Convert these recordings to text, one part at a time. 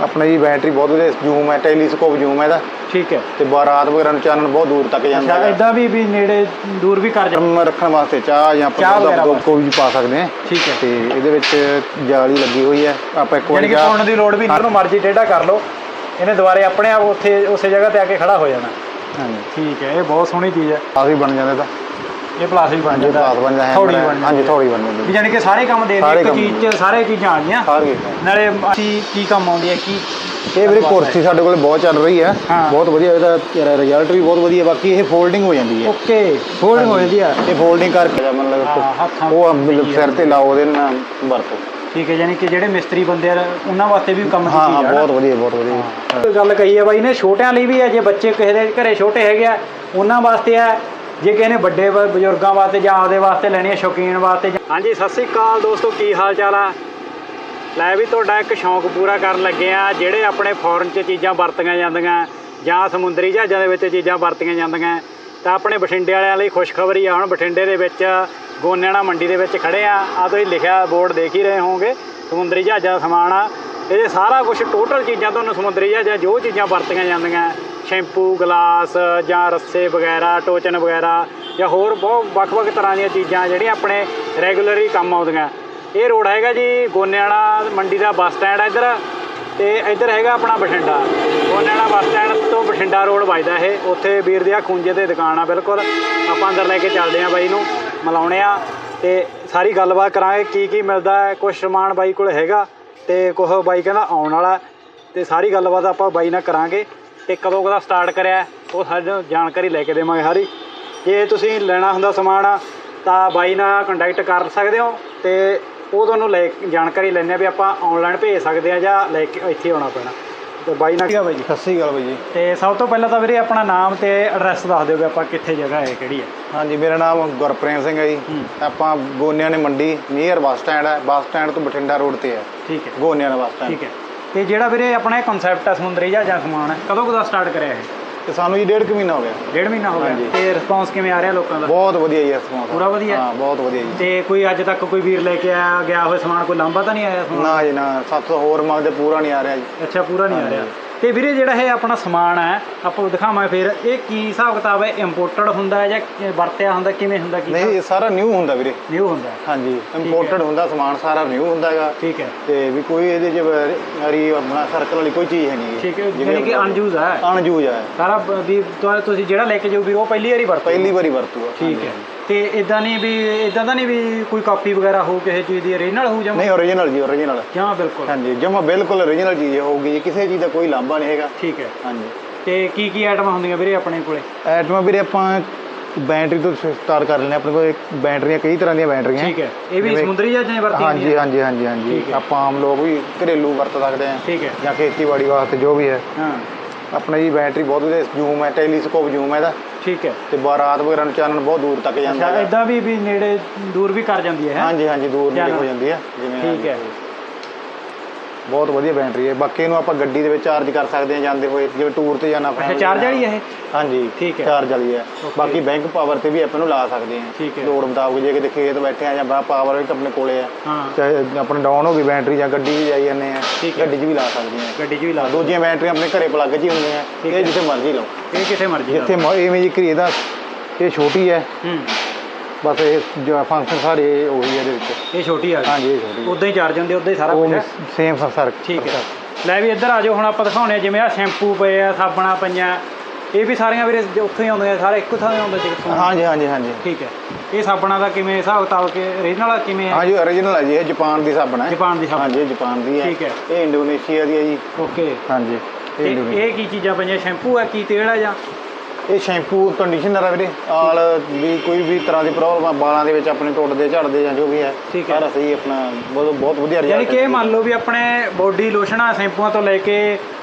ਆਪਣਾ ਜੀ ਬੈਟਰੀ ਬਹੁਤ ਵਧੀਆ ਜ਼ੂਮ ਹੈ ਟੈਲੀਸਕੋਪ ਜ਼ੂਮ ਹੈ ਇਹਦਾ। ਠੀਕ ਹੈ। ਤੇ ਬਾਰਾਤ ਵਗੈਰਾ ਨੂੰ ਚਾਨਣ ਬਹੁਤ ਦੂਰ ਤੱਕ ਜਾਂਦਾ ਅੱਛਾ ਹੈ। ਇਦਾਂ ਵੀ ਵੀ ਨੇੜੇ ਦੂਰ ਵੀ ਕਰ ਜਾ ਗਰਮ ਰੱਖਣ ਵਾਸਤੇ ਚਾਹ ਜਾਂ ਚਾਹ ਆਪਾਂ ਵਗੈਰਾ ਦੁੱਧ ਕੋਈ ਵੀ ਪਾ ਸਕਦੇ ਹਾਂ। ਠੀਕ ਹੈ। ਤੇ ਇਹਦੇ ਵਿੱਚ ਜਾਲੀ ਲੱਗੀ ਹੋਈ ਹੈ। ਆਪਾਂ ਇੱਕ ਯਾਨੀ ਵਾਰੀ ਕਿ ਪਾਉਣ ਦੀ ਲੋੜ ਵੀ ਨਹੀਂ ਉਹਨੂੰ ਮਰਜ਼ੀ ਟੇਢਾ ਕਰ ਲਓ। ਇਹਨੇ ਦੁਬਾਰੇ ਆਪਣੇ ਆਪ ਉੱਥੇ ਉਸੇ ਜਗ੍ਹਾ ਤੇ ਆ ਕੇ ਖੜਾ ਹੋ ਜਾਣਾ। ਹਾਂਜੀ। ਠੀਕ ਹੈ ਇਹ ਬਹੁਤ ਸੋਹਣੀ ਚੀਜ਼ ਹੈ। ਆਹ ਬਣ ਜਾਂਦਾ ਤਾਂ ਇਹ ਪਲਾਸ ਵੀ ਬਣ ਜਾਂਦਾ ਬਾਤ ਬਣ ਜਾਂਦਾ ਥੋੜੀ ਹੈ ਬਣ ਜਾਂਦੀ ਹਾਂਜੀ ਥੋੜੀ ਬਣ ਜਾਂਦੀ ਵੀ ਯਾਨੀ ਕਿ ਸਾਰੇ ਕੰਮ ਦੇ ਸਾਰੇ ਇੱਕ ਕੰਮ ਚੀਜ਼ 'ਚ ਸਾਰੇ ਚੀਜ਼ਾਂ ਆ ਗਈਆਂ। ਸਾਰੇ ਨਾਲੇ ਅਸੀਂ ਕੀ ਕੰਮ ਆਉਂਦੀ ਹੈ ਕੀ ਇਹ ਵੀਰੇ ਕੁਰਸੀ ਸਾਡੇ ਕੋਲ ਬਹੁਤ ਚੱਲ ਰਹੀ ਹੈ ਹਾਂ। ਬਹੁਤ ਵਧੀਆ ਇਹਦਾ ਰਿਜ਼ਲਟ ਵੀ ਬਹੁਤ ਵਧੀਆ ਬਾਕੀ ਇਹ ਫੋਲਡਿੰਗ ਹੋ ਜਾਂਦੀ ਹੈ ਓਕੇ ਫੋਲਡ ਹੋ ਜਾਂਦੀ ਆ। ਇਹ ਫੋਲਡਿੰਗ ਕਰਕੇ ਜਾਂ ਮਤਲਬ ਹਾਂ, ਹੱਥਾਂ ਉਹ ਮਤਲਬ ਸਿਰ ਤੇ ਲਾਓ ਉਹਦੇ ਨਾਲ ਵਰਤੋ। ਠੀਕ ਹੈ ਯਾਨੀ ਕਿ ਜਿਹੜੇ ਮਿਸਤਰੀ ਬੰਦੇ ਆ ਉਹਨਾਂ ਵਾਸਤੇ ਵੀ ਕੰਮ ਦੀ ਹਾਂ ਚੀਜ਼ ਹਾਂ ਹੈ ਬਹੁਤ ਵਧੀਆ ਬਹੁਤ ਵਧੀਆ। ਗੱਲ ਕਹੀ ਹੈ ਬਾਈ ਨੇ ਛੋਟਿਆਂ ਲਈ ਵੀ ਹੈ ਜੇ ਬੱਚੇ ਕਿਸੇ ਦੇ ਘਰੇ ਛੋਟੇ ਹੈਗੇ ਆ ਉਹਨਾਂ ਵਾਸਤੇ ਹੈ ਜੇ ਕਿਸੇ ਨੇ ਵੱਡੇ ਬ- ਬਜ਼ੁਰਗਾਂ ਵਾਸਤੇ ਜਾਂ ਆਪਦੇ ਵਾਸਤੇ ਲੈਣੀ ਹੈ ਸ਼ੌਕੀਨ ਵਾਸਤੇ ਜਾਂ- ਹਾਂਜੀ, ਸਤਿ ਸ੍ਰੀ ਅਕਾਲ ਦੋਸਤੋ, ਕੀ ਹਾਲ ਚਾਲ ਆ? ਲੈ ਵੀ ਤੁਹਾਡਾ ਇੱਕ ਸ਼ੌਂਕ ਪੂਰਾ ਕਰਨ ਲੱਗੇ ਆ, ਜਿਹੜੇ ਆਪਣੇ ਫੋਰਨ 'ਚ ਚੀਜ਼ਾਂ ਵਰਤੀਆਂ ਜਾਂਦੀਆਂ, ਜਾਂ ਸਮੁੰਦਰੀ ਜਹਾਜ਼ਾਂ ਦੇ ਵਿੱਚ ਚੀਜ਼ਾਂ ਵਰਤੀਆਂ ਜਾਂਦੀਆਂ, ਤਾਂ ਆਪਣੇ ਬਠਿੰਡੇ ਵਾਲਿਆਂ ਲਈ ਖੁਸ਼ਖਬਰੀ ਆ। ਹੁਣ ਬਠਿੰਡੇ ਦੇ ਵਿੱਚ ਗੋਨਿਆਣਾ ਮੰਡੀ ਦੇ ਵਿੱਚ ਖੜੇ ਆ। ਆ ਤੁਸੀਂ ਲਿਖਿਆ ਬੋਰਡ ਦੇਖ ਹੀ ਰਹੇ ਹੋਵੋਗੇ, ਸਮੁੰਦਰੀ ਜਹਾਜ਼ਾਂ ਦਾ ਸਮਾਨ ਆ। ਇਹ ਸਾਰਾ ਕੁਝ ਟੋਟਲ ਚੀਜ਼ਾਂ ਤੁਹਾਨੂੰ ਸਮੁੰਦਰੀ ਜਹਾਜ਼ਾਂ, ਜੋ ਚੀਜ਼ਾਂ ਵਰਤੀਆਂ ਜਾਂਦੀਆਂ ਸ਼ੈਂਪੂ, ਗਲਾਸ ਜਾਂ ਰੱਸੇ ਵਗੈਰਾ, ਟੋਚਨ ਵਗੈਰਾ ਜਾਂ ਹੋਰ ਬਹੁਤ ਵੱਖ-ਵੱਖ ਤਰ੍ਹਾਂ ਦੀਆਂ ਚੀਜ਼ਾਂ ਜਿਹੜੀਆਂ ਆਪਣੇ ਰੈਗੂਲਰੀ ਕੰਮ ਆਉਂਦੀਆਂ। ਇਹ ਰੋਡ ਹੈਗਾ ਜੀ ਗੋਨਿਆਣਾ ਮੰਡੀ ਦਾ ਬੱਸ ਸਟੈਂਡ ਹੈ ਇੱਧਰ ਤੇ ਇੱਧਰ ਹੈਗਾ ਆਪਣਾ ਬਠਿੰਡਾ। ਗੋਨਿਆਣਾ ਬੱਸ ਸਟੈਂਡ ਤੋਂ ਬਠਿੰਡਾ ਰੋਡ ਵੱਜਦਾ ਇਹ। ਉੱਥੇ ਵੀਰ ਦੀ ਆ ਖੂੰਜੇ ਤੇ ਦੁਕਾਨ ਆ, ਬਿਲਕੁਲ। ਆਪਾਂ ਅੰਦਰ ਲੈ ਕੇ ਚੱਲਦੇ ਆ ਬਾਈ ਨੂੰ, ਮਿਲਾਉਣੇ ਆ। ਤੇ ਸਾਰੀ ਗੱਲਬਾਤ ਕਰਾਂਗੇ ਕੀ ਕੀ ਮਿਲਦਾ ਹੈ ਕੁਝ ਸਮਾਨ ਬਾਈ ਕੋਲ ਹੈਗਾ ਤੇ ਕੁਝ ਬਾਈ ਕਹਿੰਦਾ ਆਉਣ ਵਾਲਾ। ਤੇ ਸਾਰੀ ਗੱਲਬਾਤ ਆਪਾਂ ਬਾਈ ਨਾਲ ਕਰਾਂਗੇ। ਤੇ ਕਦੋਂ ਕਦਾ ਸਟਾਰਟ ਕਰਿਆ ਉਹ ਸਾਨੂੰ ਜਾਣਕਾਰੀ ਲੈ ਕੇ ਦੇਵਾਂਗੇ ਸਾਰੀ। ਜੇ ਤੁਸੀਂ ਲੈਣਾ ਹੁੰਦਾ ਸਮਾਨ ਤਾਂ ਬਾਈ ਨਾਲ ਕੰਟੈਕਟ ਕਰ ਸਕਦੇ ਹੋ ਤੇ ਉਹ ਤੁਹਾਨੂੰ ਲੈ ਜਾਣਕਾਰੀ ਲੈਣੇ ਵੀ ਆਪਾਂ ਆਨਲਾਈਨ ਭੇਜ ਸਕਦੇ ਆ ਜਾਂ ਲੈ ਕੇ ਇੱਥੇ ਆਉਣਾ ਪੈਣਾ। ਤੇ ਬਾਈ ਨਾਲ ਕੀ ਆ ਬਾਈ ਜੀ। ਸਤਿ ਸ੍ਰੀ ਅਕਾਲ ਬਾਈ ਜੀ। ਤੇ ਸਭ ਤੋਂ ਪਹਿਲਾਂ ਤਾਂ ਵੀਰੇ ਆਪਣਾ ਨਾਮ ਤੇ ਐਡਰੈਸ ਦੱਸ ਦਿਓ ਵੀ ਆਪਾਂ ਕਿੱਥੇ ਜਗ੍ਹਾ ਹੈ ਕਿਹੜੀ ਹੈ। ਹਾਂਜੀ ਮੇਰਾ ਨਾਮ ਗੁਰਪ੍ਰੇਮ ਸਿੰਘ ਹੈ ਜੀ। ਆਪਾਂ ਗੋਨਿਆਂ ਨੇ ਮੰਡੀ ਨੀਅਰ ਬੱਸ ਸਟੈਂਡ ਹੈ। ਬੱਸ ਸਟੈਂਡ ਤੋਂ ਬਠਿੰਡਾ ਰੋਡ ਤੇ ਹੈ। ਠੀਕ ਹੈ। ਗੋਨਿਆਂ ਦਾ ਬੱਸ ਸਟੈਂਡ। ਠੀਕ ਹੈ। ਤੇ ਜਿਹੜਾ ਵੀਰੇ ਆਪਣਾ ਇਹ ਕਨਸੈਪਟ ਹੈ ਸਮੁੰਦਰੀ ਜਹਾਜ਼ਾਂ ਸਮਾਨ ਕਦੋਂ ਕਦਾ ਸਟਾਰਟ ਕਰਿਆ ਇਹ? ਤੇ ਸਾਨੂੰ ਜੀ ਡੇਢ ਕੁ ਮਹੀਨਾ ਹੋ ਗਿਆ। ਡੇਢ ਮਹੀਨਾ ਹੋ ਗਿਆ। ਤੇ ਰਿਸਪੌਂਸ ਕਿਵੇਂ ਆ ਰਿਹਾ ਲੋਕਾਂ ਦਾ? ਬਹੁਤ ਵਧੀਆ ਜੀ ਰਿਸਪੌਂਸ ਪੂਰਾ ਵਧੀਆ? ਹਾਂ ਬਹੁਤ ਵਧੀਆ ਜੀ। ਤੇ ਕੋਈ ਅੱਜ ਤੱਕ ਕੋਈ ਵੀਰ ਲੈ ਕੇ ਆਇਆ ਗਿਆ ਹੋਵੇ ਸਮਾਨ ਕੋਈ ਲਾਂਭਾ ਤਾਂ ਨਹੀਂ ਆਇਆ ਸਮਾਨ? ਨਾ ਜੀ ਨਾ। 700 ਹੋਰ ਮੰਗਦੇ ਪੂਰਾ ਨਹੀਂ ਆ ਰਿਹਾ ਜੀ। ਅੱਛਾ ਪੂਰਾ ਨਹੀਂ ਆ ਰਿਹਾ। ਤੇ ਵੀਰੇ ਜਿਹੜਾ ਇਹ ਆਪਣਾ ਸਮਾਨ ਹੈ ਆਪਾਂ ਦਿਖਾਵਾਂ ਫਿਰ ਇਹ ਕੀ ਹਿਸਾਬ ਕਿਤਾਬ ਹੈ? ਇੰਪੋਰਟਡ ਹੁੰਦਾ ਹੈ ਜਾਂ ਵਰਤਿਆ ਹੁੰਦਾ ਕਿਵੇਂ ਹੁੰਦਾ ਕੀ ਨਹੀਂ ਇਹ ਸਾਰਾ ਨਿਊ ਹੁੰਦਾ ਵੀਰੇ। ਨਿਊ ਹੁੰਦਾ? ਹਾਂਜੀ ਇੰਪੋਰਟਡ ਹੁੰਦਾ ਸਮਾਨ ਸਾਰਾ ਨਿਊ ਹੁੰਦਾ ਹੈਗਾ। ਠੀਕ ਹੈ। ਤੇ ਵੀ ਕੋਈ ਇਹਦੇ ਚ ਹਰੀ ਆਪਣਾ ਸਰਕਲ ਵਾਲੀ ਕੋਈ ਚੀਜ਼ ਹੈ ਨਹੀਂ ਠੀਕ ਹੈ ਯਾਨੀ ਕਿ ਅਨਯੂਜ਼ ਹੈ। ਅਣਯੂਜ ਹੈ। ਸਾਰਾ ਵੀ ਤੁਸੀਂ ਜਿਹੜਾ ਲੈ ਕੇ ਜਾਓ ਵੀਰ ਉਹ ਪਹਿਲੀ ਵਾਰੀ ਵਰਤੋ ਪਹਿਲੀ ਵਾਰੀ ਵਰਤੂਗਾ। ਠੀਕ ਹੈ। ਤੇ ਇਦਾਂ ਨਹੀਂ ਵੀ ਇਦਾਂ ਤਾਂ ਨਹੀਂ ਵੀ ਕੋਈ ਕਾਪੀ ਵਗੈਰਾ ਹੋ ਕਿਸੇ ਚੀਜ਼ ਦੀ ਓਰੀਜਨਲ ਹੋ ਜਾਵੇ ਨਹੀਂ ਓਰੀਜਨਲ ਜੀ ਓਰੀਜਨਲ ਜਾਂ ਬਿਲਕੁਲ। ਹਾਂਜੀ ਜਮਾ ਬਿਲਕੁਲ ਓਰੀਜਨਲ ਚੀਜ਼ ਹੋਊਗੀ ਜੀ ਕਿਸੇ ਚੀਜ਼ ਦਾ ਕੋਈ ਲਾਂਭਾ ਨਹੀਂ ਹੈਗਾ। ਠੀਕ ਹੈ। ਹਾਂਜੀ। ਤੇ ਕੀ ਕੀ ਆਈਟਮਾਂ ਹੁੰਦੀਆਂ ਵੀਰੇ ਆਪਣੇ ਕੋਲੇ? ਐਟਮਾਂ ਵੀਰੇ ਆਪਾਂ ਬੈਟਰੀ ਤੋਂ ਸਟਾਰਟ ਕਰ ਹਾਂ। ਆਪਣੇ ਕੋਲ ਬੈਟਰੀਆਂ ਕਈ ਤਰ੍ਹਾਂ ਦੀਆਂ ਬੈਟਰੀਆਂ। ਠੀਕ ਹੈ। ਇਹ ਵੀ ਸਮੁੰਦਰੀ ਜਹਾਜ਼ਾਂ ਵਰਤੀਆਂ ਹਾਂਜੀ? ਹਾਂਜੀ ਹਾਂਜੀ ਹਾਂਜੀ। ਆਪਾਂ ਆਮ ਲੋਕ ਵੀ ਘਰੇਲੂ ਵਰਤ ਸਕਦੇ ਹੈ। ਜਾਂ ਖੇਤੀਬਾੜੀ ਵਾਸਤੇ ਜੋ ਵੀ ਹੈ। ਹਾਂ। ਆਪਣਾ ਜੀ ਬੈਟਰੀ ਬਹੁਤ ਵਧੀਆ ਜ਼ੂਮ ਹੈ ਟੈਲੀਸਕੋਪ ਜ਼ੂਮ ਹੈ ਇਹਦਾ ਠੀਕ ਹੈ ਤੇ ਬਾਰਾਤ ਵਗੈਰਾ ਨੂੰ ਚਾਨਣ ਬਹੁਤ ਦੂਰ ਤੱਕ ਜਾਂਦਾ ਹੈ ਇਦਾਂ ਵੀ ਵੀ ਨੇੜੇ ਦੂਰ ਵੀ ਕਰ ਜਾਂਦੀ ਹੈ? ਹਾਂਜੀ ਹਾਂਜੀ ਦੂਰ ਨੇੜੇ। ਹੋ ਜਾਂਦੀ ਹੈ ਜਿਵੇਂ ਠੀਕ ਹੈ। ਬਹੁਤ ਵਧੀਆ ਬੈਟਰੀ ਹੈ। ਬਾਕੀ ਇਹਨੂੰ ਆਪਾਂ ਗੱਡੀ ਦੇ ਵਿੱਚ ਚਾਰਜ ਕਰ ਸਕਦੇ ਹਾਂ ਜਾਂਦੇ ਹੋਏ ਜਿਵੇਂ ਟੂਰ ਤੇ ਜਾਣਾ ਅੱਛਾ ਚਾਰਜ ਵਾਲੀ ਹੈ ਇਹ? ਹਾਂਜੀ ਠੀਕ ਹੈ। ਚਾਰਜ ਵਾਲੀ ਹੈ. ਬਾਕੀ ਬੈਂਕ ਪਾਵਰ ਤੇ ਵੀ ਆਪਾਂ ਨੂੰ ਲਾ ਸਕਦੇ ਹਾਂ। ਲੋੜ ਮੁਤਾਬਕ ਜੇ ਕਿਤੇ ਖੇਤ ਬੈਠੇ ਆ ਜਾਂ ਬਾ ਪਾਵਰ ਵੀ ਆਪਣੇ ਕੋਲੇ ਆ ਚਾਹੇ ਆਪਣੇ ਡਾਊਨ ਹੋ ਗਈ ਬੈਟਰੀ ਜਾਂ ਗੱਡੀ 'ਚ ਜਾਈ ਜਾਂਦੇ ਆ। ਗੱਡੀ 'ਚ ਵੀ ਲਾ ਸਕਦੇ ਆ ਗੱਡੀ 'ਚ ਵੀ ਲਾ ਦੂਜੀਆਂ ਬੈਟਰੀਆਂ ਆਪਣੇ ਘਰੇ ਪਲੱਗ 'ਚ ਹੀ ਹੁੰਦੀਆਂ ਇਹ। ਜਿੱਥੇ ਮਰਜ਼ੀ ਲਾਓ। ਇਹ ਕਿੱਥੇ ਮਰਜ਼ੀ ਮ- ਇਵੇਂ ਜੀ ਕਰੀ ਇਹਦਾ ਇਹ ਛੋਟੀ ਹੈ। ਹੂੰ। ਬਸ ਇਹ ਜੋ ਫੰਕਸ਼ਨ ਸਾਰੇ ਉਹੀ ਹੈ ਇਹਦੇ ਵਿੱਚ। ਇਹ ਛੋਟੀ ਆ ਗਈ। ਹਾਂਜੀ ਇਹ ਛੋਟੀ ਉਦਾਂ ਹੀ ਚਾਰਜ ਹੁੰਦੇ ਉਦਾਂ ਹੀ ਸਾਰਾ ਉਹ ਕੁਝ ਹੈ। ਸੇਮ ਸਰ ਠੀਕ ਹੈ। ਲੈ ਵੀ ਇੱਧਰ ਆ ਜਾਓ ਹੁਣ ਆਪਾਂ ਦਿਖਾਉਣੇ ਆ ਜਿਵੇਂ ਆ ਸ਼ੈਂਪੂ ਪਏ ਆ ਸਾਬਣਾ ਪਈਆਂ। ਇਹ ਵੀ ਸਾਰੀਆਂ ਵੀਰੇ ਜ- ਉੱਥੋਂ ਹੀ ਆਉਂਦੀਆਂ ਸਾਰੇ ਇੱਕੋ ਥਾਂ ਹੀ ਆਉਂਦੇ ਜਿੱਥੋਂ ਹਾਂਜੀ ਹਾਂਜੀ ਹਾਂਜੀ। ਠੀਕ ਹੈ। ਇਹ ਸਾਬਣਾ ਦਾ ਕਿਵੇਂ ਹਿਸਾਬ ਕਿਤਾਬ ਕਿ ਓਰੀਜਨਲ ਕਿਵੇਂ ਹੈ ਹਾਂਜੀ origignal ਹੈ ਜੀ ਇਹ ਜਾਪਾਨ ਦੀ ਸਾਬਣ ਹੈ। ਜਾਪਾਨ ਦੀ ਸਾਬਣ। ਹਾਂਜੀ ਇਹ ਜਾਪਾਨ ਦੀ ਹੈ। ਠੀਕ ਹੈ। ਇਹ ਇੰਡੋਨੇਸ਼ੀਆ ਦੀ ਹੈ ਜੀ। ਓਕੇ। ਹਾਂਜੀ ਇਹ ਇੰਡੋਨੇਸ਼ੀਆ। ਇਹ ਕੀ ਚੀਜ਼ਾਂ ਪਈਆਂ? ਸ਼ੈਂਪੂ ਹੈ ਕੀ ਤੇਲ ਹੈ ਜਾਂ? ਇਹ ਸ਼ੈਂਪੂ ਕੰਡੀਸ਼ਨਰ ਹੈ ਵੀਰੇ ਆਲ ਵੀ ਕੋਈ ਵੀ ਤਰ੍ਹਾਂ ਦੀ ਪ੍ਰੋਬਲਮ ਆ ਬਾਲਾਂ ਦੇ ਵਿੱਚ ਆਪਣੇ ਟੁੱਟਦੇ ਝੜਦੇ ਜਾਂ ਜੋ ਵੀ ਹੈ ਠੀਕ ਹੈ। ਸਾਰਾ ਸਹੀ ਆਪਣਾ ਬਹੁਤ ਬਹੁਤ ਵਧੀਆ ਯਾਨੀ ਕਿ ਇਹ ਹੈ। ਮੰਨ ਲਓ ਵੀ ਆਪਣੇ ਬੋਡੀ ਲੋਸ਼ਨਾਂ ਸ਼ੈਂਪੂਆਂ ਤੋਂ ਲੈ ਕੇ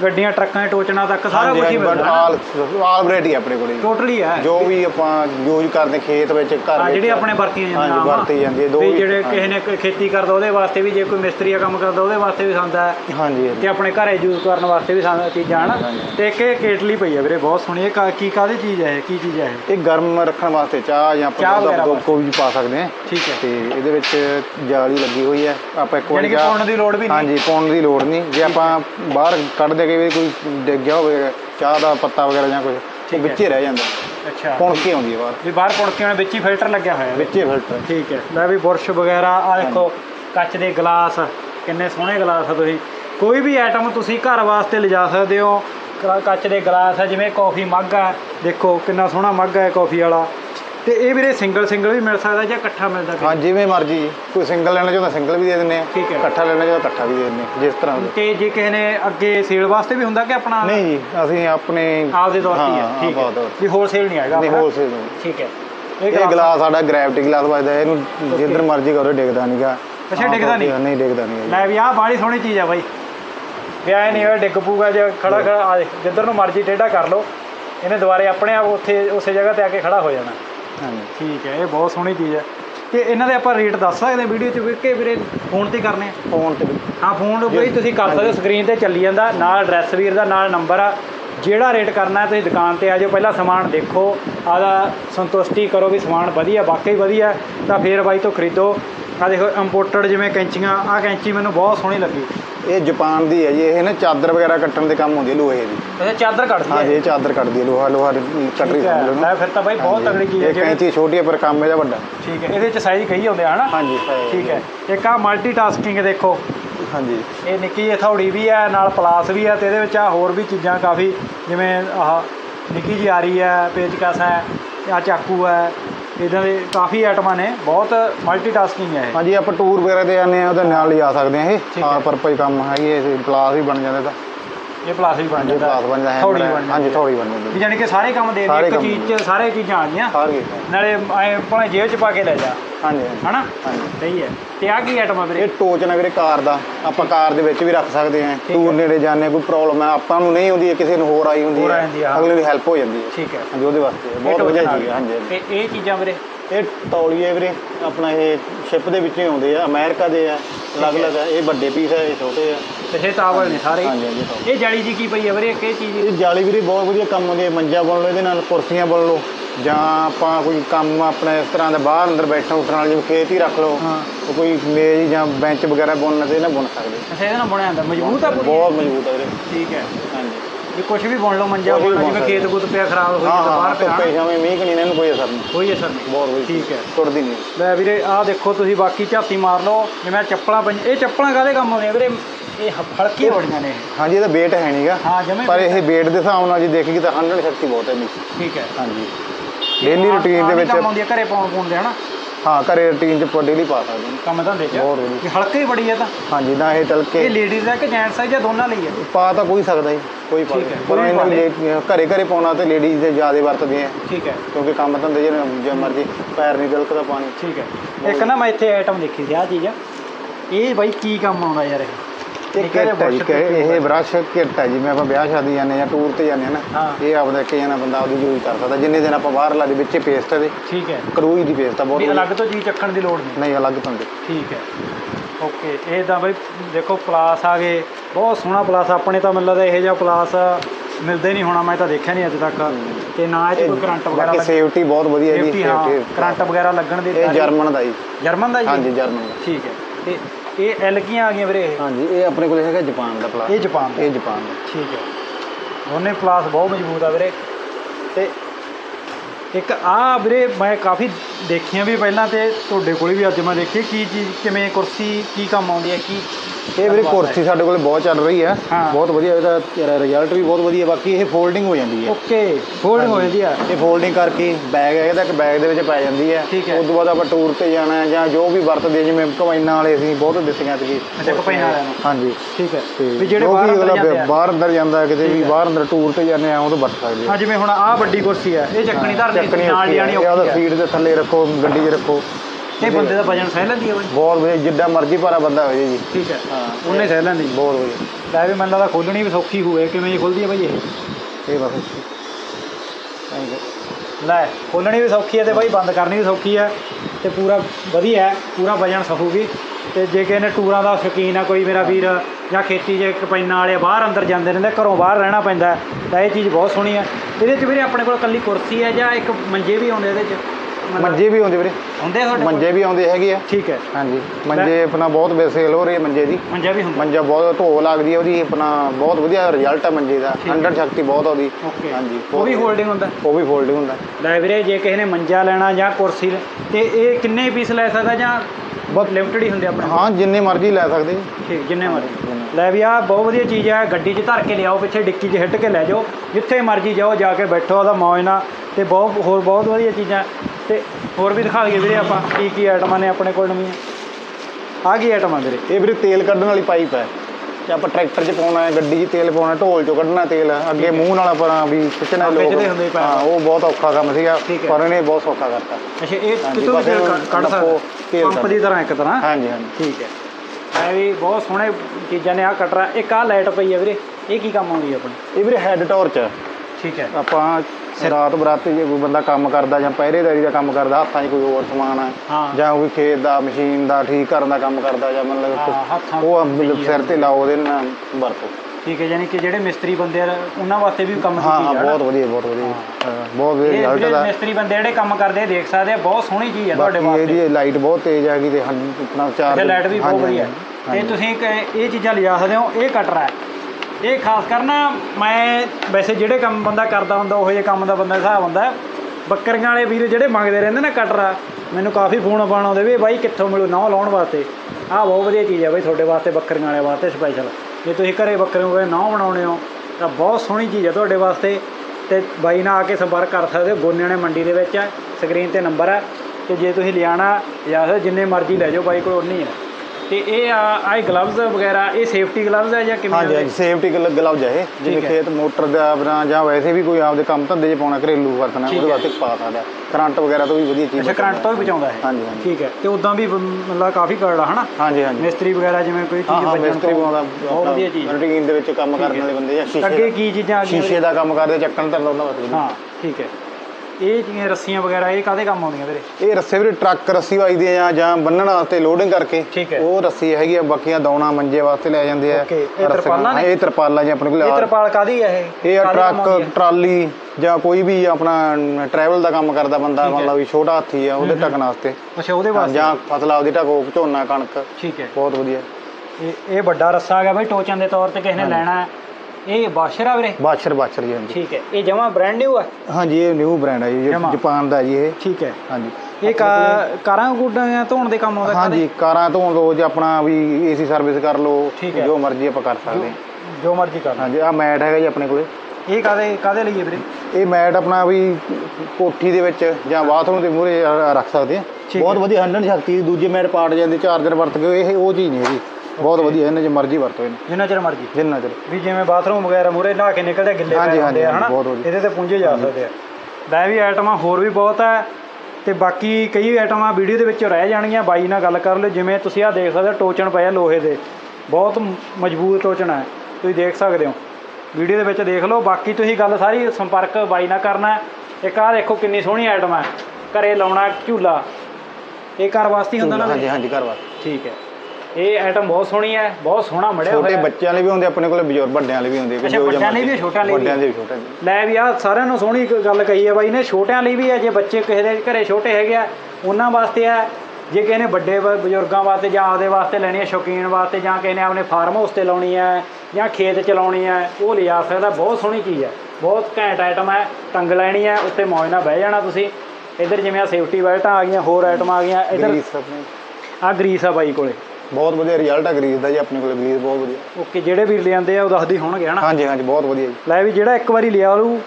ਗੱਡੀਆਂ ਟਰੱਕਾਂ ਦੇ ਟੋਚਣਾ ਤੱਕ ਸਾਰਾ ਕੁਝ ਹੀ ਮਿਲਦਾ ਆਲ ਆਲ ਵੈਰਾਈਟੀ ਆਪਣੇ ਕੋਲੇ ਜੀ। ਟੋਟਲੀ ਹੈ ਜੋ ਵੀ ਆਪਾਂ ਯੂਜ਼ ਕਰਦੇ ਖੇਤ ਵਿੱਚ ਘਰ ਹਾਂ ਵਿੱਚ ਜਿਹੜੀ ਆਪਣੇ ਵਰਤੀਆਂ ਜਾਂਦੀਆਂ ਹਾਂਜੀ ਵਾ। ਵਰਤੀ ਜਾਂਦੀ ਹੈ ਦੋ ਵੀ ਵੀ ਜਿਹੜੇ ਕਿਸੇ ਨੇ ਖੇਤੀ ਕਰਦਾ ਉਹਦੇ ਵਾਸਤੇ ਵੀ ਜੇ ਕੋਈ ਮਿਸਤਰੀ ਦਾ ਕੰਮ ਕਰਦਾ ਉਹਦੇ ਵਾਸਤੇ ਵੀ ਸੰਦ ਹੈ ਹਾਂਜੀ ਹਾਂਜੀ। ਤੇ ਆਪਣੇ ਘਰੇ ਯੂਜ਼ ਕਰਨ ਵਾਸਤੇ ਵੀ ਸੰਦ ਚੀਜ਼ਾਂ ਹਨ ਹਾਂਜੀ। ਤੇ ਇੱਕ ਇਹ ਕੇਟਲੀ ਪਈ ਹੈ ਵੀਰੇ ਬਹੁਤ ਸੋਹਣੀ ਇਹ ਕਾ- ਕੀ ਕਾਹਦੀ ਚੀਜ਼ ਹੈ ਇਹ ਕੀ ਚੀਜ਼ ਹੈ? ਇਹ ਇਹ ਗਰਮ ਰੱਖਣ ਵਾਸਤੇ ਚਾਹ ਜਾਂ ਚਾਹ ਆਪਾਂ ਵਗੈਰਾ ਦੁੱਧ ਵਾਸਤੇ। ਕੋਈ ਵੀ ਪਾ ਸਕਦੇ ਹਾਂ। ਠੀਕ ਹੈ। ਤੇ ਇਹਦੇ ਵਿੱਚ ਜਾਲੀ ਲੱਗੀ ਹੋਈ ਹੈ। ਆਪਾਂ ਇੱਕ ਯਾਨੀ ਵਾਰੀ ਕਿ ਚਾਹ- ਪਾਉਣ ਦੀ ਲੋੜ ਵੀ ਨਹੀਂ। ਹਾਂਜੀ ਪਾਉਣ ਦੀ ਲੋੜ ਨਹੀਂ। ਜੇ ਆਪਾਂ ਬਾਹਰ ਕੱਢ ਦੇ ਕੇ ਕੋਈ ਡਿੱਗ ਗਿਆ ਹੋਵੇ ਚਾਹ ਦਾ ਪੱਤਾ ਵਗੈਰਾ ਜਾਂ ਕੁਝ ਠੀਕ ਵਿੱਚ ਹੀ ਰਹਿ ਜਾਂਦਾ। ਅੱਛਾ। ਪੁਣ ਕੇ ਆਉਂਦੀ ਹੈ ਬਾਹਰ। ਵੀ ਬਾਹਰ ਪੁਣਕੇ ਵਾਲੇ ਵਿੱਚ ਹੀ ਫਿਲਟਰ ਲੱਗਿਆ ਹੋਇਆ ਇਹਦੇ। ਵਿੱਚ ਹੀ ਫਿਲਟਰ। ਠੀਕ ਹੈ। ਲੈ ਵੀ ਬੁਰਸ਼ ਵਗੈਰਾ ਆ ਦੇਖੋ ਕੱਚ ਦੇ ਗਲਾਸ ਕਿੰਨੇ ਸੋਹਣੇ ਗਲਾਸ ਆ ਤੁਸੀਂ। ਕੋਈ ਵੀ ਆਈਟਮ ਤੁਸੀਂ ਘਰ ਵਾਸਤੇ ਲਿਜਾ ਸਕਦੇ ਹੋ ਕ- ਕੱਚ ਦੇ ਗਲਾਸ ਆ ਜਿਵੇਂ ਕਾਫੀ ਮੱਗ ਆ। ਦੇਖੋ ਕਿੰਨਾ ਸੋਹਣਾ ਮੱਗ ਹੈ ਕਾਫੀ ਵਾਲਾ। ਤੇ ਇਹ ਵੀਰੇ ਸਿੰਗਲ ਸਿੰਗਲ ਵੀ ਮਿਲ ਸਕਦਾ ਜਾਂ ਇਕੱਠਾ ਮਿਲਦਾ ਹਾਂ ਜਿਵੇਂ ਮਰਜ਼ੀ। ਕੋਈ ਸਿੰਗਲ ਲੈਣਾ ਚਾਹੁੰਦਾ ਸਿੰਗਲ ਵੀ ਦੇ ਦਿੰਦੇ ਆ। ਠੀਕ ਹੈ। ਇਕੱਠਾ ਲੈਣਾ ਚਾਹੁੰਦਾ ਇਕੱਠਾ ਵੀ ਦੇ ਦਿੰਦੇ ਆ ਜਿਸ ਤਰ੍ਹਾਂ ਦਾ। ਤੇ ਜੇ ਕਿਸੇ ਨੇ ਅੱਗੇ ਸੇਲ ਵਾਸਤੇ ਵੀ ਹੁੰਦਾ ਕਿ ਆਪਣਾ? ਨਹੀਂ ਜੀ ਅਸੀਂ ਆਪਣੇ ਆਪਦੇ ਤੌਰ ਤੇ ਹੀ ਹੈ ਹਾਂ, ਠੀਕ ਆਪਦੇ ਹੈ ਤੌਰ ਵੀ ਹੋਲਸੇਲ ਨਹੀਂ ਹੈਗਾ ਨਹੀਂ ਆਪਣਾ। ਹੋਲਸੇਲ ਠੀਕ ਹੈ। ਇਹ ਗਲਾਸ ਸਾਡਾ ਗ੍ਰੈਵਿਟੀ ਗਲਾਸ ਵੱਜਦਾ ਹੈ, ਇਹਨੂੰ ਜਿੱਧਰ ਮਰਜ਼ੀ ਕਰੋ ਡਿੱਗਦਾ ਨਹੀਂਗਾ ਅੱਛਾ, ਡਿੱਗਦਾ ਨਹੀਂ? ਨਹੀਂ ਡਿੱਗਦਾ ਨਹੀਂ ਲੈ ਵੀ ਆਹ ਬਾੜੀ ਸੋਹਣੀ ਚੀਜ਼ ਆ ਬਾਈ। ਵੀ ਐ ਨਹੀਂ ਹੋਇਆ ਡਿੱਗ ਪੂਗਾ ਜੇ ਖੜਾ ਖੜਾ ਆ ਦੇਖ, ਜਿੱਧਰ ਨੂੰ ਮਰਜ਼ੀ ਟੇਢਾ ਕਰ ਲਓ। ਇਹਨੇ ਦੁਬਾਰੇ ਆਪਣੇ ਆਪ ਉੱਥੇ ਉਸੇ ਜਗ੍ਹਾ ਤੇ ਆ ਕੇ ਖੜਾ ਹੋ ਜਾਣਾ। ਹਾਂਜੀ ਠੀਕ ਹੈ ਇਹ ਬਹੁਤ ਸੋਹਣੀ ਚੀਜ਼ ਹੈ। ਤੇ ਇਹਨਾਂ ਦੇ ਆਪਾਂ ਰੇਟ ਦੱਸ ਸਕਦੇ ਵੀਡੀਓ 'ਚ ਵੀ ਕਿ ਵੀਰੇ ਫੋਨ ਤੇ ਕਰਨੇ? ਆ ਫੋਨ ਤੇ ਵੀ। ਹਾਂ ਫੋਨ ਵੀ ਤੁਸੀਂ ਕਰ ਸਕਦੇ ਹੋ ਸਕਰੀਨ ਤੇ ਚੱਲੀ ਜਾਂਦਾ ਨਾਲ ਐਡਰੈਸ ਵੀਰ ਦਾ ਨਾਲ ਨੰਬਰ ਆ। ਜਿਹੜਾ ਰੇਟ ਕਰਨਾ ਹੈ ਤੁਸੀਂ ਦੁਕਾਨ ਤੇ ਆ ਜਾਓ ਪਹਿਲਾਂ ਸਮਾਨ ਦੇਖੋ ਆਦਾ ਸੰਤੁਸ਼ਟੀ ਕਰੋ ਵੀ ਸਮਾਨ ਵਧੀਆ ਵਾਕਈ ਵਧੀਆ ਤਾਂ ਫੇਰ ਬਾਈ ਤੋਂ ਖਰੀਦੋ। ਆ ਦੇਖੋ ਇੰਪੋਰਟਡ ਜਿਵੇਂ ਕੈਂਚੀਆਂ ਆ ਕੈਂਚੀ ਮੈਨੂੰ ਬਹੁਤ ਸੋਹਣੀ ਲੱਗੀ। ਇਹ ਜਾਪਾਨ ਦੀ ਹੈ ਜੀ ਇਹ ਨਾ ਚਾਦਰ ਵਗੈਰਾ ਕੱਟਣ ਦੇ ਕੰਮ ਹੁੰਦੀ ਹੈ ਲੋਹੇ ਦੀ। ਇਹ ਚਾਦਰ ਕੱਢਦੀ ਹਾਂ ਹੈ? ਜੀ ਇਹ ਚਾਦਰ ਕੱਟਦੀ ਹੈ ਲੋਹਾ ਲੋਹਾ ਹੈ। ਸਮਝ ਲਓ ਲੈ ਫਿਰ ਤਾਂ ਬਾਈ ਬਹੁਤ। ਤਗੜੀ ਚੀਜ਼ ਹੈ ਇਹ ਕੈਂਚੀ ਛੋਟੀ ਹੈ ਪਰ ਕੰਮ ਇਹਦਾ ਵੱਡਾ। ਠੀਕ ਹੈ ਇਹਦੇ ਚ ਸਾਈਜ਼ ਕਈ ਹੁੰਦੇ ਆ ਹਨਾ? ਹਾਂਜੀ ਠੀਕ ਹੈ। ਇੱਕ ਆ ਮਲਟੀਟਾਸਕਿੰਗ ਦੇਖੋ। ਹਾਂਜੀ ਇਹ ਨਿੱਕੀ ਜਿਹੀ ਹਥੌੜੀ ਵੀ ਹੈ ਨਾਲ ਪਲਾਸ ਵੀ ਹੈ ਤੇ ਇਹਦੇ ਵਿੱਚ ਆ ਹੋਰ ਵੀ ਚੀਜ਼ਾਂ ਕਾਫੀ ਜਿਵੇਂ ਆਹ ਨਿੱਕੀ ਜਿਹੀ ਆਰੀ ਹੈ ਪੇਚਕਸ ਹੈ ਆ ਚਾਕੂ ਹੈ ਇਦਾਂ ਦੇ ਕਾਫੀ ਆਈਟਮਾਂ ਨੇ ਬਹੁਤ ਮਲਟੀਟਾਸਕਿੰਗ ਹੈ ਹਾਂਜੀ ਆਪਾਂ ਟੂਰ ਵਗੈਰਾ ਤੇ ਜਾਂਦੇ ਆ ਉਹਦੇ ਨਾਲ ਲਿਜਾ ਸਕਦੇ ਆ ਇਹ। ਹਾਂ। ਹੈ। ਪਰਪਸ ਕੰਮ ਹੈਗੀ ਇਹ ਪਲਾਸ ਵੀ ਬਣ ਜਾਂਦਾ ਤਾਂ। ਇਹ ਪਲਾਸ ਵੀ ਬਣ ਜਾਂਦਾ ਪਲਾਸ ਬਣ ਜਾਂਦਾ ਹਥੌੜੀ ਹੈ ਬਣ ਹਾਂਜੀ ਥੋੜੀ ਬਣ ਜਾਂਦੀ। ਵੀ ਜਾਣੀ ਕਿ ਸਾਰੇ ਕੰਮ ਦੇ ਦੇ ਸਾਰੇ ਇੱਕ ਕੰਮ ਚੀਜ਼ 'ਚ ਸਾਰੇ ਚੀਜ਼ਾਂ ਆ ਗਈਆਂ। ਸਾਰੇ ਨਾਲੇ ਐ ਭਾਵੇਂ ਜੇਬ 'ਚ ਪਾ ਕੇ ਲੈ ਜਾ। ਹਾਂਜੀ ਹਾਂਜੀ। ਹਨਾ? ਹਾਂਜੀ। ਸਹੀ ਹੈ। ਤੇ ਆ ਕੀ ਆਈਟਮ ਆ ਵੀਰੇ? ਇਹ ਟੋਚ ਨਾ ਵੀਰੇ ਕਾਰ ਦਾ। ਆਪਾਂ ਕਾਰ ਦੇ ਵਿੱਚ ਵੀ ਰੱਖ ਸਕਦੇ ਟੂਰ ਹੈ। ਨੇੜੇ ਜਾਂਦੇ ਕੋਈ ਪ੍ਰੋਬਲਮ ਹੈ ਆਪਾਂ ਨੂੰ ਨਹੀਂ ਹੁੰਦੀ ਹੈ ਕਿਸੇ ਨੂੰ ਹੋਰ ਆਈ ਹੁੰਦੀ ਹੋਰ ਹੈ। ਆ ਜਾਂਦੀ ਆ। ਅਗਲੇ ਦੀ ਹੈਲਪ ਹੋ ਜਾਂਦੀ ਹੈ। ਠੀਕ ਹੈ। ਹਾਂਜੀ ਉਹਦੇ ਵਾਸਤੇ। ਇਹ ਬਹੁਤ ਵਧੀਆ ਚੀਜ਼। ਹੈ। ਹਾਂਜੀ ਹਾਂਜੀ। ਤੇ ਇਹ ਚੀਜ਼ਾਂ ਵੀਰੇ? ਇਹ ਤੌਲੀਏ ਵੀਰੇ ਆਪਣਾ ਇਹ ਸ਼ਿਪ ਦੇ ਵਿੱਚੋਂ ਹੀ ਆਉਂਦੇ ਆ ਅਮਰੀਕਾ ਦੇ ਆ ਅਲੱਗ-ਅਲੱਗ ਆ। ਇਹ ਵੱਡੇ ਪੀਸ ਆ ਇਹ ਛੋਟੇ ਆ। ਤੇ ਇਹ ਟਾਵਲ ਨੇ ਸਾਰੇ। ਹਾਂਜੀ ਹਾਂਜੀ towel। ਇਹ ਜਾਲੀ ਜੀ ਕੀ ਪਈ ਹੈ ਵੀਰੇ? ਕਿ ਚੀਜ਼? ਇਹ ਜਾਲੀ ਵੀਰੇ ਬਹੁਤ ਵਧੀਆ ਕੰਮ ਹੈ ਮੰਜਾ ਬੁਣ ਲਓ ਇਹਦੇ ਨਾਲ ਕੁਰਸੀਆਂ ਬੁਣ ਲਓ ਜਾਂ ਆਪਾਂ ਕੋਈ ਕੰਮ ਆਪਣਾ ਇਸ ਤਰ੍ਹਾਂ ਦਾ ਬਾਹਰ ਅੰਦਰ ਬੈਠਣ ਉੱਠਣ ਵਾਲੀ ਜਿਵੇਂ ਖੇਤ ਹੀ ਰੱਖ ਲਓ ਹਾਂ। ਉਹ ਕੋਈ ਮੇਜ਼ ਜਾਂ ਬੈਂਚ ਵਗੈਰਾ ਬੁਣਨ ਤੇ ਨਾ ਬੁਣ ਸਕਦੇ। ਅੱਛਾ ਇਹਦੇ ਨਾਲ ਬਣਿਆ ਹੁੰਦਾ। ਮਜ਼ਬੂਤ ਆ ਪੂਰੀ? ਬਹੁਤ ਮਜ਼ਬੂਤ ਹੈ ਵੀਰੇ। ਠੀਕ ਹੈ। ਹਾਂਜੀ। ਵੀ ਕੁਝ ਵੀ ਬੁਣ ਲਓ ਮੰਜਾ ਕੁਛ ਵੀ ਬੁਣ ਲਓ, ਬੁਣ ਜਿਵੇਂ। ਖੇਤ ਗੁੱਤ ਪਿਆ ਖਰਾਬ ਹੋਈ ਹਾਂ ਹਾਂ ਬਾਹਰ ਪਿਆ। ਧੁੱਪੇ। ਛਾਵੇਂ ਮੀਂਹ ਕਣੀ ਇਹਨਾਂ ਨੂੰ ਕੋਈ ਅਸਰ ਨਹੀਂ। ਕੋਈ ਅਸਰ ਨਹੀਂ। ਬਹੁਤ ਵਧੀਆ। ਠੀਕ ਹੈ। ਟੁੱਟਦੀ ਨਹੀਂ। ਲੈ ਵੀਰੇ ਆਹ ਦੇਖੋ ਤੁਸੀਂ ਬਾਕੀ ਝਾਤੀ ਮਾਰ ਲਓ ਜਿਵੇਂ ਆਹ ਚੱਪਲਾਂ ਪਈਆਂ ਇਹ ਚੱਪਲਾਂ ਕਾਹਦੇ ਕੰਮ ਆਉਂਦੀਆਂ ਵੀਰੇ? ਇਹ ਹ- ਹਲਕੀਆਂ ਬੜੀਆਂ ਨੇ। ਹਾਂਜੀ ਇਹਦਾ weight ਹੈ ਨਹੀਂਗਾ ਹਾਂ ਜਮੇ ਪਰ ਇਹ weight ਦੇ ਹਿਸਾਬ ਨਾਲ ਜੇ ਦੇਖੀਏ ਤਾਂ 100 ਸ਼ਕਤੀ ਬਹੁਤ ਹੈ ਇਹਦੀ। ਠੀਕ ਹੈ। ਹਾਂਜੀ। ਡੇਲੀ ਰੁਟੀਨ ਦੇ ਵਿੱਚ ਕੰਮ ਆਉਂਦੀ ਹੈ ਘਰੇ ਪਾਉਣ ਪਾਉਣ ਦੇ ਹਨਾ? ਹਾਂ ਘਰੇ ਰੁਟੀਨ ਚ ਡੇਲੀ ਪਾ ਸਕਦੇ ਹਾਂ। ਕੰਮ ਧੰਦੇ 'ਚ ਬਹੁਤ ਵਧੀਆ। ਹਲਕੀ ਬੜੀ ਹੈ ਤਾਂ। ਹਾਂਜੀ ਨਾ ਇਹ ਤਲ ਇਹ ਲੇਡੀਜ਼ ਹੈ ਕਿ ਜੈਂਟਸ ਹੈ ਜਾਂ ਦੋਨਾਂ ਲਈ ਹੈ? ਪਾ ਤਾਂ ਕੋਈ ਸਕਦਾ ਜੀ ਕੋਈ ਪਾ ਹੈ, ਪਰ ਇਹਨਾਂ ਘਰੇ ਘਰੇ ਪਾਉਣਾ ਤੇ ਲੇਡੀਜ਼ ਦੇ ਜ਼ਿਆਦਾ ਵਰਤਦੇ ਆ। ਠੀਕ ਹੈ। ਕਿਉਂਕਿ ਕੰਮ ਧੰਦੇ ਜਿਹੜੇ ਜੇ ਮਰਜ਼ੀ ਪੈਰ ਨਹੀਂ ਤਿਲਕਦਾ ਪਾਣੀ। ਠੀਕ ਹੈ। ਇੱਕ ਨਾ ਮੈਂ ਇੱਥੇ ਆਈਟਮ ਦੇਖੀ ਸੀ ਆ ਚੀਜ਼ ਇਹ ਬਾਈ ਕੀ ਕੰਮ ਆਉਂਦਾ ਯਾਰ ਇਹ? ਕਿੱਟ ਹੈ ਜੀ ਕਿ ਇਹ ਬ੍ਰਸ਼ ਕਿੱਟ ਹੈ ਜਿਵੇਂ ਆਪਾਂ ਵਿਆਹ ਸ਼ਾਦੀ ਜਾਂਦੇ ਜਾਂ ਟੂਰ ਤੇ ਜਾਂਦੇ ਨਾ ਹਾਂ। ਇਹ ਆਪਦਾ ਕਿ ਜਾਣਾ ਬੰਦਾ ਆਪਦੀ ਯੂਜ਼ ਕਰ ਸਕਦਾ। ਜਿੰਨੇ ਦਿਨ ਆਪਾਂ ਬਾਹਰ ਲਾ ਦੇ ਵਿੱਚੇ ਪੇਸਟ ਦੇ ਠੀਕ ਹੈ। ਕਰੂਈ ਦੀ ਪੇਸਟ ਆ ਬਹੁਤ। ਅਲੱਗ ਤੋਂ ਚੀਜ਼ ਚੱਕਣ ਦੀ ਲੋੜ ਨਹੀਂ। ਨਹੀਂ ਅਲੱਗ ਤੋਂ ਠੀਕ ਹੈ। ਓਕੇ ਇਹ ਤਾਂ ਬਈ ਦੇਖੋ ਪਲਾਸ ਆ ਗਏ। ਬਹੁਤ ਸੋਹਣਾ ਪਲਾਸ ਆਪਣੇ ਤਾਂ ਮੈਨੂੰ ਲੱਗਦਾ ਇਹੋ ਜਿਹਾ ਪਲਾਸ ਮਿਲਦਾ ਹੀ ਨਹੀਂ ਹੋਣਾ ਮੈਂ ਤਾਂ ਦੇਖਿਆ ਨਹੀਂ ਅੱਜ ਤੱਕ। ਤੇ ਨਾ ਇਹ ਕੋਈ ਕਰੰਟ ਵਗੈਰਾ ਬਾਕੀ ਸੇਫਟੀ ਬਹੁਤ ਵਧੀਆ ਜੀ safety, ਹਾਂ ਕਰੰਟ ਵਗੈਰਾ ਲੱਗਣ ਦੀ ਇਹ ਜਰਮਨ ਦਾ ਜੀ ਜਰਮਨ ਦਾ ਜੀ ਹਾਂਜੀ ਜਰਮਨ ਦਾ। ਠੀਕ ਹੈ। ਤੇ ਇਹ ਐਲਕੀਆਂ ਆ ਗਈਆਂ ਵੀਰੇ ਇਹ? ਹਾਂਜੀ ਇਹ ਆਪਣੇ ਕੋਲ ਹੈਗਾ ਜਾਪਾਨ ਦਾ ਪਲਾਸ ਇਹ ਜਾਪਾਨ ਦਾ? ਇਹ ਜਾਪਾਨ ਦਾ। ਠੀਕ ਹੈ। ਦੋਨੇ ਪਲਾਸ ਬਹੁਤ ਮਜ਼ਬੂਤ ਆ ਵੀਰੇ। ਤੇ ਇੱਕ ਆ ਵੀਰੇ ਮੈਂ ਕਾਫੀ ਦੇਖੀਆਂ ਵੀ ਪਹਿਲਾਂ ਤੇ ਤੁਹਾਡੇ ਕੋਲ ਵੀ ਅੱਜ ਮੈਂ ਦੇਖੀ ਕੀ ਚੀਜ਼ ਕਿਵੇਂ ਕੁਰਸੀ ਕੀ ਕੰਮ ਆਉਂਦੀ ਹੈ ਕੀ ਇਹ ਵੀਰੇ ਕੁਰਸੀ ਸਾਡੇ ਕੋਲ ਬਹੁਤ ਚੱਲ ਰਹੀ ਹੈ ਹਾਂ। ਬਹੁਤ ਵਧੀਆ ਇਹਦਾ ਰਿਜ਼ਲਟ ਵੀ ਬਹੁਤ ਵਧੀਆ ਬਾਕੀ ਇਹ ਫੋਲਡਿੰਗ ਹੋ ਜਾਂਦੀ ਹੈ ਓਕੇ ਫੋਲਡ ਹੋ ਜਾਂਦੀ ਆ। ਇਹ ਫੋਲਡਿੰਗ ਕਰਕੇ ਬੈਗ ਹੈ ਇਹਦਾ ਇੱਕ ਬੈਗ ਦੇ ਵਿੱਚ ਪੈ ਜਾਂਦੀ ਹੈ ਹੈ। ਉਸ ਤੋਂ ਬਾਅਦ ਆਪਾਂ ਟੂਰ ਤੇ ਜਾਣਾ ਹੈ ਜਾਂ ਜੋ ਵੀ ਵਰਤਦੇ ਜਿਵੇਂ ਕਮਾਈਨਾਂ ਵਾਲੇ ਅਸੀਂ ਬਹੁਤ ਦਿੱਤੀਆਂ ਸੀ। ਅੱਛਾ, ਕਮਾਈਨਾਂ ਵਾਲਿਆਂ ਨੂੰ। ਹਾਂਜੀ। ਠੀਕ ਹੈ। ਵੀ ਜਿਹੜੇ ਬਾਹਰ ਅੰਦਰ ਜਾਂਦੇ ਆ। ਬਾਹਰ ਅੰਦਰ ਜਾਂਦਾ ਹੈ, ਕਿਤੇ ਵੀ ਹੈ। ਬਾਹਰ ਅੰਦਰ ਟੂਰ ਤੇ ਜਾਂਦੇ ਆ ਉਹ ਤੋਂ ਵਰਤ ਸਕਦੇ ਹਾਂ ਜਿਵੇਂ ਹੁਣ ਆਹ ਵੱਡੀ ਕੁਰਸੀ ਆ ਇਹ ਚੱਕਣੀ ਧਰਨੀ ਨਾਲ ਔਖੀ ਲਿਆਣੀ ਹੈ ਔਖੀ ਆ ਸੀਟ ਦੇ ਥੱਲੇ ਰੱਖੋ ਗੱਡੀ 'ਚ ਰੱਖੋ। ਇਹ ਬੰਦੇ ਦਾ ਵਜਨ ਸਹਿ ਲੈਂਦੀ ਹੈ ਬਈ? ਬਹੁਤ ਵਧੀਆ ਜਿੱਡਾ ਮਰਜ਼ੀ ਭਾਰਾ ਬੰਦਾ ਹੋ ਜੀ। ਠੀਕ ਹੈ। ਹਾਂ ਉਹਨੇ ਸਹਿ ਲੈਂਦੀ। ਬਹੁਤ ਵਧੀਆ। ਲੈ ਵੀ ਮੈਨੂੰ ਲੱਗਦਾ ਖੋਲਣੀ ਵੀ ਸੌਖੀ ਹੋਵੇ ਕਿਵੇਂ ਖੁੱਲਦੀ ਹੈ ਬਈ ਇਹ? ਇਹ ਬਸ। ਲੈ ਖੋਲਣੀ ਵੀ ਸੌਖੀ ਹੈ ਤੇ ਬਾਈ ਬੰਦ ਕਰਨੀ ਵੀ ਸੌਖੀ ਹੈ ਤੇ ਪੂਰਾ ਵਧੀਆ ਹੈ ਪੂਰਾ ਵਜਨ ਸਹੂਗੀ। ਤੇ ਜੇ ਕਿਸੇ ਨੇ ਟੂਰਾਂ ਦਾ ਸ਼ੌਕੀਨ ਆ ਕੋਈ ਮੇਰਾ ਵੀਰ ਜਾਂ ਖੇਤੀ 'ਚ ਕਪੈਨਾਂ ਵਾਲੇ ਬਾਹਰ ਅੰਦਰ ਜਾਂਦੇ ਰਹਿੰਦੇ ਘਰੋਂ ਬਾਹਰ ਰਹਿਣਾ ਪੈਂਦਾ ਤਾਂ ਇਹ ਚੀਜ਼ ਬਹੁਤ ਸੋਹਣੀ ਆ। ਇਹਦੇ 'ਚ ਵੀਰੇ ਆਪਣੇ ਕੋਲ ਇਕੱਲੀ ਕੁਰਸੀ ਹੈ ਜਾਂ ਇੱਕ ਮੰਜੇ ਵੀ ਆਉਂਦੇ ਇਹਦੇ 'ਚ? ਮੰਜੇ ਵੀ ਆਉਂਦੇ ਵੀਰੇ। ਹੁੰਦੇ ਤੁਹਾਡੇ ਕੋਲ? ਮੰਜੇ ਵੀ ਆਉਂਦੇ ਹੈਗੇ ਆ। ਠੀਕ ਹੈ। ਹਾਂਜੀ। ਮੰਜੇ ਆਪਣਾ ਬਹੁਤ ਸੇਲ ਹੋ ਰਹੀ ਹੈ ਮੰਜੇ ਦੀ। ਮੰਜਾ ਵੀ ਹੁੰਦਾ। ਮੰਜਾ ਬਹੁਤ ਢੋ ਲੱਗਦੀ ਹੈ ਉਹਦੀ ਆਪਣਾ ਬਹੁਤ ਵਧੀਆ ਰਿਜ਼ਲਟ ਹੈ ਮੰਜੇ ਦਾ। ਠੀਕ ਹੈ। ਅੰਡਰ ਸ਼ਕਤੀ ਬਹੁਤ ਉਹਦੀ। ਓਕੇ ਹਾਂਜੀ। ਉਹ ਵੀ ਹੋਲਡਿੰਗ ਹੁੰਦਾ? ਉਹ ਵੀ ਫੋਲਡਿੰਗ ਹੁੰਦਾ। ਲੈ ਵੀਰੇ ਜੇ ਕਿਸੇ ਨੇ ਮੰਜਾ ਲੈਣਾ ਜਾਂ ਕੁਰਸੀ ਲੈ- ਤੇ ਇਹ ਕਿੰਨੇ ਪੀਸ ਲੈ ਸਕਦਾ ਜਾਂ ਬਹੁਤ ਲਿਮਟਿਡ ਹੀ ਹੁੰਦੇ ਆਪਣੇ ਕੋਲ? ਹਾਂ ਜਿੰਨੇ ਮਰਜ਼ੀ ਲੈ ਸਕਦੇ ਜੀ। ਠੀਕ ਜਿੰਨੇ ਮਰਜ਼ੀ। ਲੈ ਵੀ ਆ ਬਹੁਤ ਵਧੀਆ ਚੀਜ਼ ਹੈ ਗੱਡੀ 'ਚ ਧਰ ਕੇ ਲਿਆਓ ਪਿੱਛੇ ਡਿੱਕੀ 'ਚ ਹਿੱਟ ਕੇ ਲੈ ਜਾਓ ਜਿੱਥੇ ਮਰਜ਼ੀ ਜਾਓ ਜਾ ਕੇ ਬੈਠੋ ਉਹਦਾ ਮੌਜ ਨਾਲ ਤੇ ਬਹੁਤ ਹੋਰ ਬਹੁਤ ਵਧੀਆ ਚੀਜ਼ਾਂ ਤੇ ਹੋਰ ਵੀ ਦਿਖਾ ਦਈਏ ਵੀਰੇ ਆਪਾਂ ਕੀ ਕੀ ਆਈਟਮਾਂ ਨੇ ਆਪਣੇ ਕੋਲ ਨਵੀਆਂ। ਆ ਕੀ ਆਈਟਮਾਂ ਵੀਰੇ? ਇਹ ਵੀਰੇ ਤੇਲ ਕੱਢਣ ਵਾਲੀ ਪਾਈਪ ਹੈ ਤੇ ਆਪਾਂ ਟਰੈਕਟਰ 'ਚ ਪਾਉਣਾ ਹੈ ਗੱਡੀ 'ਚ ਤੇਲ ਪਾਉਣਾ ਢੋਲ 'ਚੋਂ ਕੱਢਣਾ ਤੇਲ ਅੱਗੇ ਮੂੰਹ ਨਾਲ ਆਪਾਂ ਵੀ ਖਿੱਚਣਾ ਲੋਕ। ਹਾਂ ਉਹ ਬਹੁਤ ਔਖਾ ਕੰਮ ਸੀਗਾ। ਪਰ ਇਹਨੇ ਬਹੁਤ ਸੌਖਾ ਕਰਤਾ। ਅੱਛਾ ਇਹ ਕਿਤੋਂ ਤੇਲ ਕੱਢ- ਸਕਦਾ ਪੰਪ। ਦੀ ਤਰ੍ਹਾਂ ਇੱਕ ਤਰ੍ਹਾਂ? ਹਾਂਜੀ ਹਾਂਜੀ। ਠੀਕ ਹੈ। ਐ ਵੀ ਬਹੁਤ ਸੋਹਣੇ ਚੀਜ਼ਾਂ ਨੇ ਆ। ਕਟਰਾ ਇੱਕ ਆ ਲਾਈਟ ਪਈ ਹੈ ਵੀਰੇ। ਇਹ ਕੀ ਕੰਮ ਆਉਂਦੀ ਹੈ ਆਪਣੀ? ਇਹ ਵੀਰੇ ਹੈੱਡ ਟਾਰਚ ਹੈ ਠੀਕ ਹੈ। ਆਪਾਂ ਰਾਤ ਬਰਾਤੇ ਜੇ ਕੋਈ ਬੰਦਾ ਕੰਮ ਕਰਦਾ ਜਾਂ ਪਹਿਰੇਦਾਰੀ ਦਾ ਕੰਮ ਕਰਦਾ ਹੱਥਾਂ 'ਚ ਕੋਈ ਹੋਰ ਸਮਾਨ ਹੈ ਹਾਂ। ਜਾਂ ਕੋਈ ਖੇਤ ਦਾ ਮਸ਼ੀਨ ਦਾ ਠੀਕ ਕਰਨ ਦਾ ਕੰਮ ਕਰਦਾ ਜਾਂ ਮਤਲਬ ਉਹ ਮਤਲਬ ਸਿਰ ਤੇ ਲਾਓ ਉਹਦੇ ਨਾਲ ਵਰਤੋ। ਠੀਕ ਹੈ ਯਾਨੀ ਕਿ ਜਿਹੜੇ ਮਿਸਤਰੀ ਬੰਦੇ ਆ ਉਹਨਾਂ ਵਾਸਤੇ ਵੀ ਕੰਮ ਦੀ ਹਾਂ ਚੀਜ਼ ਹੈ ਬਹੁਤ ਵਧੀਆ ਬਹੁਤ ਵਧੀਆ। ਬਹੁਤ ਵਧੀਆ ਜਿਹੜੇ ਦਾ ਮਿਸਤਰੀ ਬੰਦੇ ਜਿਹੜੇ ਕੰਮ ਕਰਦੇ ਆ ਦੇਖ ਸਕਦੇ ਆ ਬਹੁਤ ਸੋਹਣੀ ਚੀਜ਼ ਹੈ ਤੁਹਾਡੇ ਵਾਸਤੇ। ਇਹਦੀ ਲਾਈਟ ਬਹੁਤ ਤੇਜ਼ ਹੈਗੀ ਤੇ ਹਨ- ਆਪਣਾ ਚਾਰ ਤੇ ਲਾਈਟ ਵੀ ਬਹੁਤ ਵਧੀਆ। ਹੈ। ਤੇ ਤੁਸੀਂ ਇੱਕ ਇਹ ਚੀਜ਼ਾਂ ਲਿਜਾ ਸਕਦੇ ਹੋ ਇਹ ਕਟਰ ਹੈ। ਇਹ ਖਾਸ ਕਰ ਨਾ ਮੈਂ ਵੈਸੇ ਜਿਹੜੇ ਕੰਮ ਬੰਦਾ ਕਰਦਾ ਹੁੰਦਾ ਉਹੋ ਜਿਹੇ ਕੰਮ ਦਾ ਬੰਦਾ ਹਿਸਾਬ ਹੁੰਦਾ ਹੈ। ਬੱਕਰੀਆਂ ਵਾਲੇ ਵੀਰ ਜਿਹੜੇ ਮੰਗਦੇ ਰਹਿੰਦੇ ਨਾ ਕਟਰ ਆ ਮੈਨੂੰ ਕਾਫੀ ਫੋਨ ਪਾਣ ਆਉਂਦੇ ਵੀ ਬਾਈ ਕਿੱਥੋਂ ਮਿਲੂ ਨੌ ਲਾਉਣ ਵਾਸਤੇ। ਆਹ ਬਹੁਤ ਵਧੀਆ ਚੀਜ਼ ਹੈ ਬਾਈ ਤੁਹਾਡੇ ਵਾਸਤੇ ਬੱਕਰੀਆਂ ਵਾਲੇ ਵਾਸਤੇ ਸਪੈਸ਼ਲ ਜੇ ਤੁਸੀਂ ਘਰੇ ਬੱਕਰੀਆਂ ਕੋਲੇ ਨੌ ਬਣਾਉਣੇ ਹੋ ਤਾਂ ਬਹੁਤ ਸੋਹਣੀ ਚੀਜ਼ ਹੈ ਤੁਹਾਡੇ ਵਾਸਤੇ। ਤੇ ਬਾਈ ਨਾਲ ਆ ਕੇ ਸੰਪਰਕ ਕਰ ਸਕਦੇ ਹੋ ਗੋਨਿਆਣੇ ਮੰਡੀ ਦੇ ਵਿੱਚ ਹੈ ਸਕਰੀਨ ਤੇ ਨੰਬਰ ਹੈ। ਤੇ ਜੇ ਤੁਸੀਂ ਲਿਆਣਾ ਜਾਂ ਫਿਰ ਜਿੰਨੇ ਮਰਜ਼ੀ ਲੈ ਜਾਓ ਬਾਈ ਕੋਲ ਉਨੀ ਹੈ। ਤੇ ਇਹ ਆ ਆਹ ਗਲਵਜ਼ ਵਗੈਰਾ ਇਹ ਸੇਫਟੀ ਗਲਵਜ਼ ਹੈ ਜਾਂ ਕਿਵੇਂ ਹਾਂਜੀ ਹਾਂਜੀ ਸੇਫਟੀ ਗਲਵਜ਼ ਹੈ ਇਹ। ਜਿਵੇਂ। ਖੇਤ ਮੋਟਰ ਦਾ ਆਪਣਾ ਜਾਂ ਵੈਸੇ ਵੀ ਕੋਈ ਆਪਦੇ ਕੰਮ ਧੰਦੇ 'ਚ ਪਾਉਣਾ ਘਰੇਲੂ ਵਰਤਣਾ ਉਹਦੇ। ਵਾਸਤੇ ਪਾ ਸਕਦਾ। ਕਰੰਟ ਵਗੈਰਾ ਤੋਂ ਵੀ ਵਧੀਆ ਚੀਜ਼ ਅੱਛਾ ਕਰੰਟ ਤੋਂ ਵੀ ਬਚਾਉਂਦਾ ਹੈ ਹਾਂਜੀ ਹਾਂਜੀ। ਠੀਕ ਹੈ। ਤੇ ਉਦਾਂ ਵੀ ਮਤਲਬ ਕਾਫੀ ਕਰੜਾ ਹਨਾ? ਹਾਂਜੀ ਹਾਂਜੀ। ਮਿਸਤਰੀ ਵਗੈਰਾ ਜਿਵੇਂ ਕੋਈ ਚੀਜ਼ ਹਾਂ ਵੱਜਣ ਮਿਸਤਰੀ ਤੋਂ ਪਾਉਂਦਾ ਬਹੁਤ ਵਧੀਆ ਚੀਜ਼। ਰੂਟੀਨ ਦੇ ਵਿੱਚ ਕੰਮ ਕਰਨ। ਵਾਲੇ ਬੰਦੇ ਜਾਂ ਸ਼ੀਸ਼ੇ ਅੱਗੇ ਕੀ ਚੀਜ਼ਾਂ ਸ਼ੀਸ਼ੇ ਦਾ ਕੰਮ ਕਰਦੇ ਚੱਕਣ ਧਰਨ ਉਹਨਾਂ ਵਾਸਤੇ। ਹਾਂ ਠੀਕ ਹੈ। ਇਹ ਜਿਹੀਆਂ ਰੱਸੀਆਂ ਵਗੈਰਾ ਇਹ ਕਾਦੇ ਕੰਮ ਆਉਂਦੀਆਂ ਵੀਰੇ? ਇਹ ਰੱਸੇ ਵੀ ਟਰੱਕ ਰੱਸੀ ਵੱਜਦੀ ਆ ਜਾਂ ਬੰਨਣ ਵਾਸਤੇ ਲੋਡਿੰਗ ਕਰਕੇ। ਠੀਕ ਹੈ। ਉਹ ਰੱਸੀ ਹੈਗੀ ਆ ਬਾਕੀਆਂ ਦੌਣਾ ਮੰਜੇ ਵਾਸਤੇ ਲੈ ਜਾਂਦੇ ਆ। ਇਹ। ਤਰਪਾਲਾਂ ਨੇ? ਹਾਂ, ਇਹ ਤਰਪਾਲਾਂ ਜੀ ਆਪਣੇ ਕੋਲ ਇਹ ਆ। ਤਰਪਾਲ ਕਾਦੀ ਹੈ ਇਹ? ਇਹ ਆ ਕਾਹਦੇ ਕੰਮ ਆਉਂਦੀ ਟਰੱਕ ਟਰਾਲੀ ਜਾਂ ਕੋਈ ਵੀ ਆਪਣਾ ਟਰੈਵਲ ਦਾ ਕੰਮ ਕਰਦਾ ਬੰਦਾ ਹੈ। ਮਤਲਬ ਵੀ ਛੋਟਾ ਹਾਥੀ ਆ ਉਹਦੇ ਢਕਣ ਵਾਸਤੇ? ਅੱਛਾ ਉਹਦੇ ਵਾਸਤੇ? ਜਾਂ ਫਸਲ ਆਪਦੀ ਢਕੋ ਝੋਨਾ ਕਣਕ। ਠੀਕ ਹੈ। ਬਹੁਤ ਵਧੀਆ। ਇਹ ਇਹ ਵੱਡਾ ਰੱਸਾ ਆ ਗਿਆ ਬਈ ਟੋਚਨ ਦੇ ਤੌਰ ਤੇ ਕਿਸੇ ਨੇ ਲੈਣਾ ਹੈ। ਇਹ ਵਾਸ਼ਰ ਆ ਵੀਰੇ? ਬਾਛਰ ਬਾਛਰ ਜੀ ਹਾਂਜੀ। ਠੀਕ ਹੈ। ਇਹ ਜਮਾ ਬ੍ਰਾਂਡ ਨਿਊ ਆ? ਹਾਂਜੀ ਇਹ ਨਿਊ ਬ੍ਰਾਂਡ ਹੈ ਜੀ ਜਮਾਂ। ਜਾਪਾਨ ਦਾ ਜੀ ਇਹ। ਠੀਕ ਹੈ। ਹਾਂਜੀ। ਇਹ ਕਾ- ਕਾਰਾਂ ਗੁੱਡਾਂ ਧੋਣ ਦੇ ਕੰਮ ਆਉਂਦਾ? ਹਾਂਜੀ ਕਾਰਾਂ ਧੋਣ ਲਓ ਜਾਂ ਆਪਣਾ ਵੀ ਏਸੀ ਸਰਵਿਸ ਕਰ ਲਓ ਠੀਕ ਹੈ। ਜੋ ਮਰਜ਼ੀ ਆਪਾਂ ਕਰ ਸਕਦੇ ਹਾਂ। ਜੋ ਮਰਜ਼ੀ ਕਰ ਲਓ। ਹਾਂਜੀ ਆ ਮੈਟ ਹੈਗਾ ਜੀ ਆਪਣੇ ਕੋਲੇ। ਇਹ ਕਾਦੇ ਕਾਦੇ ਲਈ ਹੈ ਵੀਰੇ? ਇਹ ਮੈਟ ਆਪਣਾ ਵੀ ਕੋਠੀ ਦੇ ਵਿੱਚ ਜਾਂ ਬਾਥਰੂਮ ਦੇ ਮੂਹਰੇ ਰੱਖ ਸਕਦੇ ਆ ਠੀਕ ਬਹੁਤ ਹੈ। ਵਧੀਆ ਹੰਡਨ ਸ਼ਕਤੀ ਦੀ ਦੂਜੇ ਮੈਟ ਪਾਟ ਜਾਂਦੇ ਚਾਰ ਦਿਨ ਵਰਤ ਗਏ ਇਹ ਉਹ ਚੀਜ਼ ਨਹੀਂ ਹੈਗੀ। ਬਹੁਤ ਵਧੀਆ ਇਹਨਾਂ 'ਚ ਮਰਜ਼ੀ ਵਰਤੋ ਇਹਨੂੰ। ਜਿੰਨਾ ਚਿਰ ਮਰਜ਼ੀ। ਜਿੰਨਾ ਚਿਰ। ਵੀ ਜਿਵੇਂ ਬਾਥਰੂਮ ਵਗੈਰਾ ਮੂਰੇ ਨਹਾ ਕੇ ਨਿਕਲਦੇ ਆ, ਗਿੱਲੇ ਹਾਂਜੀ, ਪੈਰ ਹੁੰਦੇ ਆ ਹਾਂਜੀ, ਹਨਾ? ਬਹੁਤ ਵਧੀਆ। ਇਹਦੇ ਤੇ ਪੁੰਜੇ ਜਾ ਸਕਦੇ ਆ। ਲੈ ਵੀ ਆਈਟਮਾਂ ਹੋਰ ਵੀ ਬਹੁਤ ਹੈ ਤੇ ਬਾਕੀ ਕਈ ਆਈਟਮਾਂ ਵੀਡੀਓ ਦੇ ਵਿੱਚ ਰਹਿ ਜਾਣਗੀਆਂ ਬਾਈ ਨਾਲ ਗੱਲ ਕਰ ਲਿਓ। ਜਿਵੇਂ ਤੁਸੀਂ ਆ ਦੇਖ ਸਕਦੇ ਹੋ ਟੋਚਨ ਪਏ ਆ ਲੋਹੇ ਦੇ। ਬਹੁਤ ਮ- ਮਜ਼ਬੂਤ ਟੋਚਨ ਹੈ ਤੁਸੀਂ ਦੇਖ ਸਕਦੇ ਹੋ। ਵੀਡੀਓ ਦੇ ਵਿੱਚ ਦੇਖ ਲਓ। ਬਾਕੀ ਤੁਸੀਂ ਗੱਲ ਸਾਰੀ ਸੰਪਰਕ ਬਾਈ ਨਾਲ ਕਰਨਾ। ਹੈ। ਇੱਕ ਆਹ ਦੇਖੋ ਕਿੰਨੀ ਸੋਹਣੀ ਆਈਟਮ ਹੈ ਘਰੇ ਲਾਉਣਾ ਝੂਲਾ। ਇਹ ਘਰ ਵਾਸਤੇ ਹੀ ਹੁੰਦਾ ਨਾ ਹਾਂਜੀ? ਹਾਂਜੀ ਘਰ ਵਾਸਤੇ। ਠੀਕ ਹੈ। ਇਹ ਆਈਟਮ ਬਹੁਤ ਸੋਹਣੀ ਹੈ ਬਹੁਤ ਸੋਹਣਾ ਮੜਿਆ ਛੋਟੇ ਹੋਇਆ ਹੈ। ਬੱਚਿਆਂ ਲਈ ਵੀ ਹੁੰਦੇ ਆਪਣੇ ਕੋਲੇ ਬਜ਼ੁਰਗ ਵੱਡਿਆਂ ਲਈ ਵੀ ਹੁੰਦੇ ਅੱਛਾ, ਵੱਡਿਆਂ ਲਈ ਵੀ। ਛੋਟਿਆਂ ਲਈ। ਵੱਡਿਆਂ ਦੇ ਵੀ ਵੀ। ਲੈ ਵੀ ਆ ਸਾਰਿਆਂ ਨੂੰ ਸੋਹਣੀ ਇੱਕ ਗੱਲ ਕਹੀ ਹੈ ਬਾਈ ਨੇ ਛੋਟਿਆਂ ਲਈ ਵੀ ਹੈ ਜੇ ਬੱਚੇ ਕਿਸੇ ਦੇ ਘਰੇ ਛੋਟੇ ਹੈਗੇ ਆ ਉਹਨਾਂ ਵਾਸਤੇ ਹੈ ਜੇ ਕਿਸੇ ਨੇ ਵੱਡੇ ਬਜ਼ੁਰਗਾਂ ਵਾਸਤੇ ਜਾਂ ਆਪਦੇ ਵਾਸਤੇ ਲੈਣੀ ਹੈ ਸ਼ੌਕੀਨ ਵਾਸਤੇ ਜਾਂ ਕਿਸੇ ਨੇ ਆਪਣੇ ਫਾਰਮ ਹਾਊਸ ਤੇ ਲਾਉਣੀ ਹੈ ਜਾਂ ਖੇਤ ਚ ਲਾਉਣੀ ਹੈ ਉਹ ਲਿਜਾ ਸਕਦਾ ਬਹੁਤ ਸੋਹਣੀ ਚੀਜ਼ ਹੈ ਬਹੁਤ ਘੈਂਟ ਆਈਟਮ ਹੈ ਟੰਗ ਲੈਣੀ ਹੈ ਉੱਤੇ ਮੌਜ ਨਾਲ ਬਹਿ ਜਾਣਾ ਤੁਸੀਂ ਇੱਧਰ ਜਿਵੇਂ ਆ ਸੇਫਟੀ ਬੈਲਟਾਂ ਆ ਗਈਆਂ ਹੋਰ ਆਈਟਮਾਂ ਆ ਗਈਆਂ ਇੱਧਰ ਆ ਗਰੀਸ ਆ ਬਾਈ ਕੋਲੇ ਬਹੁਤ ਵਧੀਆ ਰਿਜ਼ਲਟ ਆ ਗਰੀਸ ਦਾ ਜੀ ਆਪਣੇ ਕੋਲੇ ਗਰੀਸ ਬਹੁਤ ਵਧੀਆ। ਓਕੇ ਜਿਹੜੇ ਵੀਰ ਲਿਆਂਦੇ ਆ ਉਹ ਦੱਸਦੀ ਹੋਣਗੇ ਹਨਾ? ਹਾਂਜੀ ਹਾਂਜੀ ਬਹੁਤ ਵਧੀਆ ਜੀ। ਲੈ ਵੀ ਜਿਹੜਾ ਇੱਕ ਵਾਰੀ ਲਿਆ ਲੂ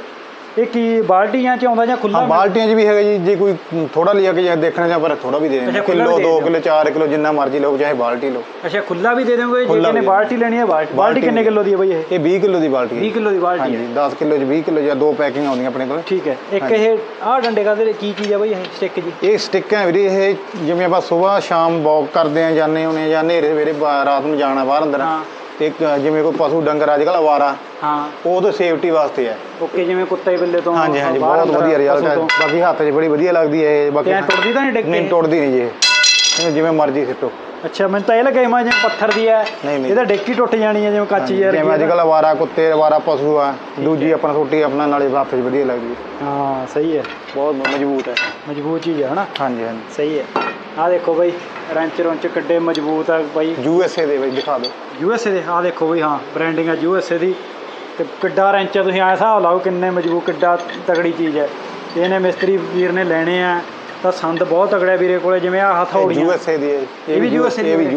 ਇਹ ਕੀ ਬਾਲਟੀਆਂ ਚ ਆਉਂਦਾ ਜਾਂ ਖੁੱਲਾ ਹਾਂ ਬਾਲਟੀਆਂ 'ਚ ਵੀ ਹੈਗਾ ਜੀ ਜੇ ਕੋਈ ਥੋੜਾ ਲਿਆ ਕੇ ਜਾਂ ਦੇਖਣਾ ਜਾਂ ਪਰ ਥੋੜਾ ਵੀ ਦੇ ਦੇਣਾ। ਕਿਲੋ ਵੀ ਦੇ 2 ਦਿਓ। ਕਿਲੋ 4 ਕਿਲੋ ਜਿੰਨਾ ਮਰਜ਼ੀ ਲਓ ਚਾਹੇ ਬਾਲਟੀ ਲਓ। ਅੱਛਾ ਖੁੱਲਾ ਵੀ ਦੇ ਦੋਗੇ ਜੇ ਕਿਨੇ। ਬਾਲਟੀ ਲੈਣੀ ਹੈ ਬਾਲਟੀ ਕਿੰਨੇ ਕਿਲੋ ਦੀ ਹੈ ਬਈ ਇਹ? ਇਹ 20 ਕਿਲੋ ਦੀ ਬਾਲਟੀ 20 ਹੈ ਕਿਲੋ ਦੀ ਬਾਲਟੀ ਹੈ। 10 ਕਿਲੋ 'ਚ 20 ਕਿਲੋ ਜਾਂ ਦੋ ਪੈਕਿੰਗ ਆਉਂਦੀਆਂ ਆਪਣੇ ਕੋਲ। ਠੀਕ ਹੈ। ਇੱਕ ਇਹ ਆਹ ਡੰਡੇ ਕਾਦੇ ਕੀ ਚੀਜ਼ ਹੈ ਬਈ ਇਹ ਸਟਿਕ ਜੀ? ਇਹ ਸਟਿੱਕ ਹੈ ਵੀਰੇ ਇਹ ਜਿਵੇਂ ਆਪਾਂ ਸਵੇਰ ਸ਼ਾਮ ਵਾਕ ਕਰਦੇ ਆ ਜਾਂਦੇ ਹੁੰਦੇ ਆ ਜਾਂ ਹਨੇਰੇ ਸਵੇਰੇ ਰਾਤ ਨੂੰ ਜਾਣਾ ਬਾਹਰ ਅੰਦਰ। ਇੱਕ ਜਿਵੇਂ ਕੋਈ ਪਸ਼ੂ ਡੰਗਰ ਅੱਜ ਕੱਲ੍ਹ ਅਵਾਰਾ ਹਾਂ। ਉਹ ਤਾਂ ਸੇਫਟੀ ਵਾਸਤੇ ਹੈ ਓਕੇ ਜਿਵੇਂ ਕੁੱਤੇ ਬਿੱਲੇ ਤੋਂ ਹਾਂਜੀ ਹਾਂਜੀ ਬਾਹਰ ਬਹੁਤ ਅੰਦਰ ਵਧੀਆ ਰਿਜ਼ਲਟ ਪਸ਼ੂ ਹੈ ਤੋਂ। ਬਾਕੀ ਹੱਥ 'ਚ ਬੜੀ ਵਧੀਆ ਲੱਗਦੀ ਹੈ ਇਹ ਬਾਕੀ ਤੇ ਐਂ ਟੁੱਟਦੀ ਤਾਂ ਨਹੀਂ ਡਿੱਗ ਨਹੀਂ ਕੇ? ਟੁੱਟਦੀ ਨਹੀਂ ਜੀ ਇਹ। ਇਹਨੂੰ ਜਿਵੇਂ ਮਰਜ਼ੀ ਸਿੱਟੋ। ਅੱਛਾ ਮੈਨੂੰ ਤਾਂ ਇਹ ਲੱਗਾ ਇਮਾ ਜਿਵੇਂ ਪੱਥਰ ਦੀ ਹੈ ਨਹੀਂ, ਨਹੀਂ। ਇਹਦਾ ਡੇਕੀ ਟੁੱਟ ਜਾਣੀ ਹੈ ਜਿਵੇਂ ਕੱਚ ਯਾਰ ਜਿਵੇਂ ਅੱਜ ਕੱਲ੍ਹ ਆਵਾਰਾ ਕੁੱਤੇ ਆਵਾਰਾ ਪਸ਼ੂ ਆ ਦੂਜੀ ਆਪਣਾ ਛੋਟੀ ਆਪਣਾ ਨਾਲੇ ਵਾਪਸ ਵਧੀਆ ਲੱਗਦੀ ਹੈ। ਹਾਂ ਸਹੀ ਹੈ। ਬਹੁਤ ਮਜ਼ਬੂਤ ਹੈ। ਮਜ਼ਬੂਤ ਚੀਜ਼ ਹੈ ਹਨਾ? ਹਾਂਜੀ ਹਾਂਜੀ। ਸਹੀ ਹੈ। ਆਹ ਦੇਖੋ ਬਈ ਰੈਂਚ ਰੌਂਚ ਕਿੱਡੇ ਮਜ਼ਬੂਤ ਆ ਬਾਈ। ਯੂ ਐਸ ਏ ਦੇ ਵਿੱਚ ਦਿਖਾ ਦਿਓ। ਯੂਐਸਏ ਦੇ ਆਹ ਦੇਖੋ ਬਈ ਹਾਂ ਬ੍ਰਾਂਡਿੰਗ ਆ ਯੂਐਸਏ ਦੀ। ਤੇ ਕਿੱਡਾ ਰੈਂਚ ਆ ਤੁਸੀਂ ਐ ਹਿਸਾਬ ਲਾਓ ਕਿੰਨੇ ਮਜ਼ਬੂਤ ਕਿੱਡਾ ਤਗੜੀ ਚੀਜ਼ ਹੈ ਇਹਨੇ ਮਿਸਤਰੀ ਵੀਰ ਨੇ ਲੈਣੇ ਆ ਤਾਂ ਸੰਦ ਬਹੁਤ ਤਗੜਿਆ ਵੀਰੇ ਕੋਲੇ ਜਿਵੇਂ ਆ ਯੂ ਹਥੌੜੀਆਂ ਐਸ ਏ ਦੀ ਹੈ। ਇਹ ਵੀ USA ਦੀ ਇਹ ਵੀ ਹੈ।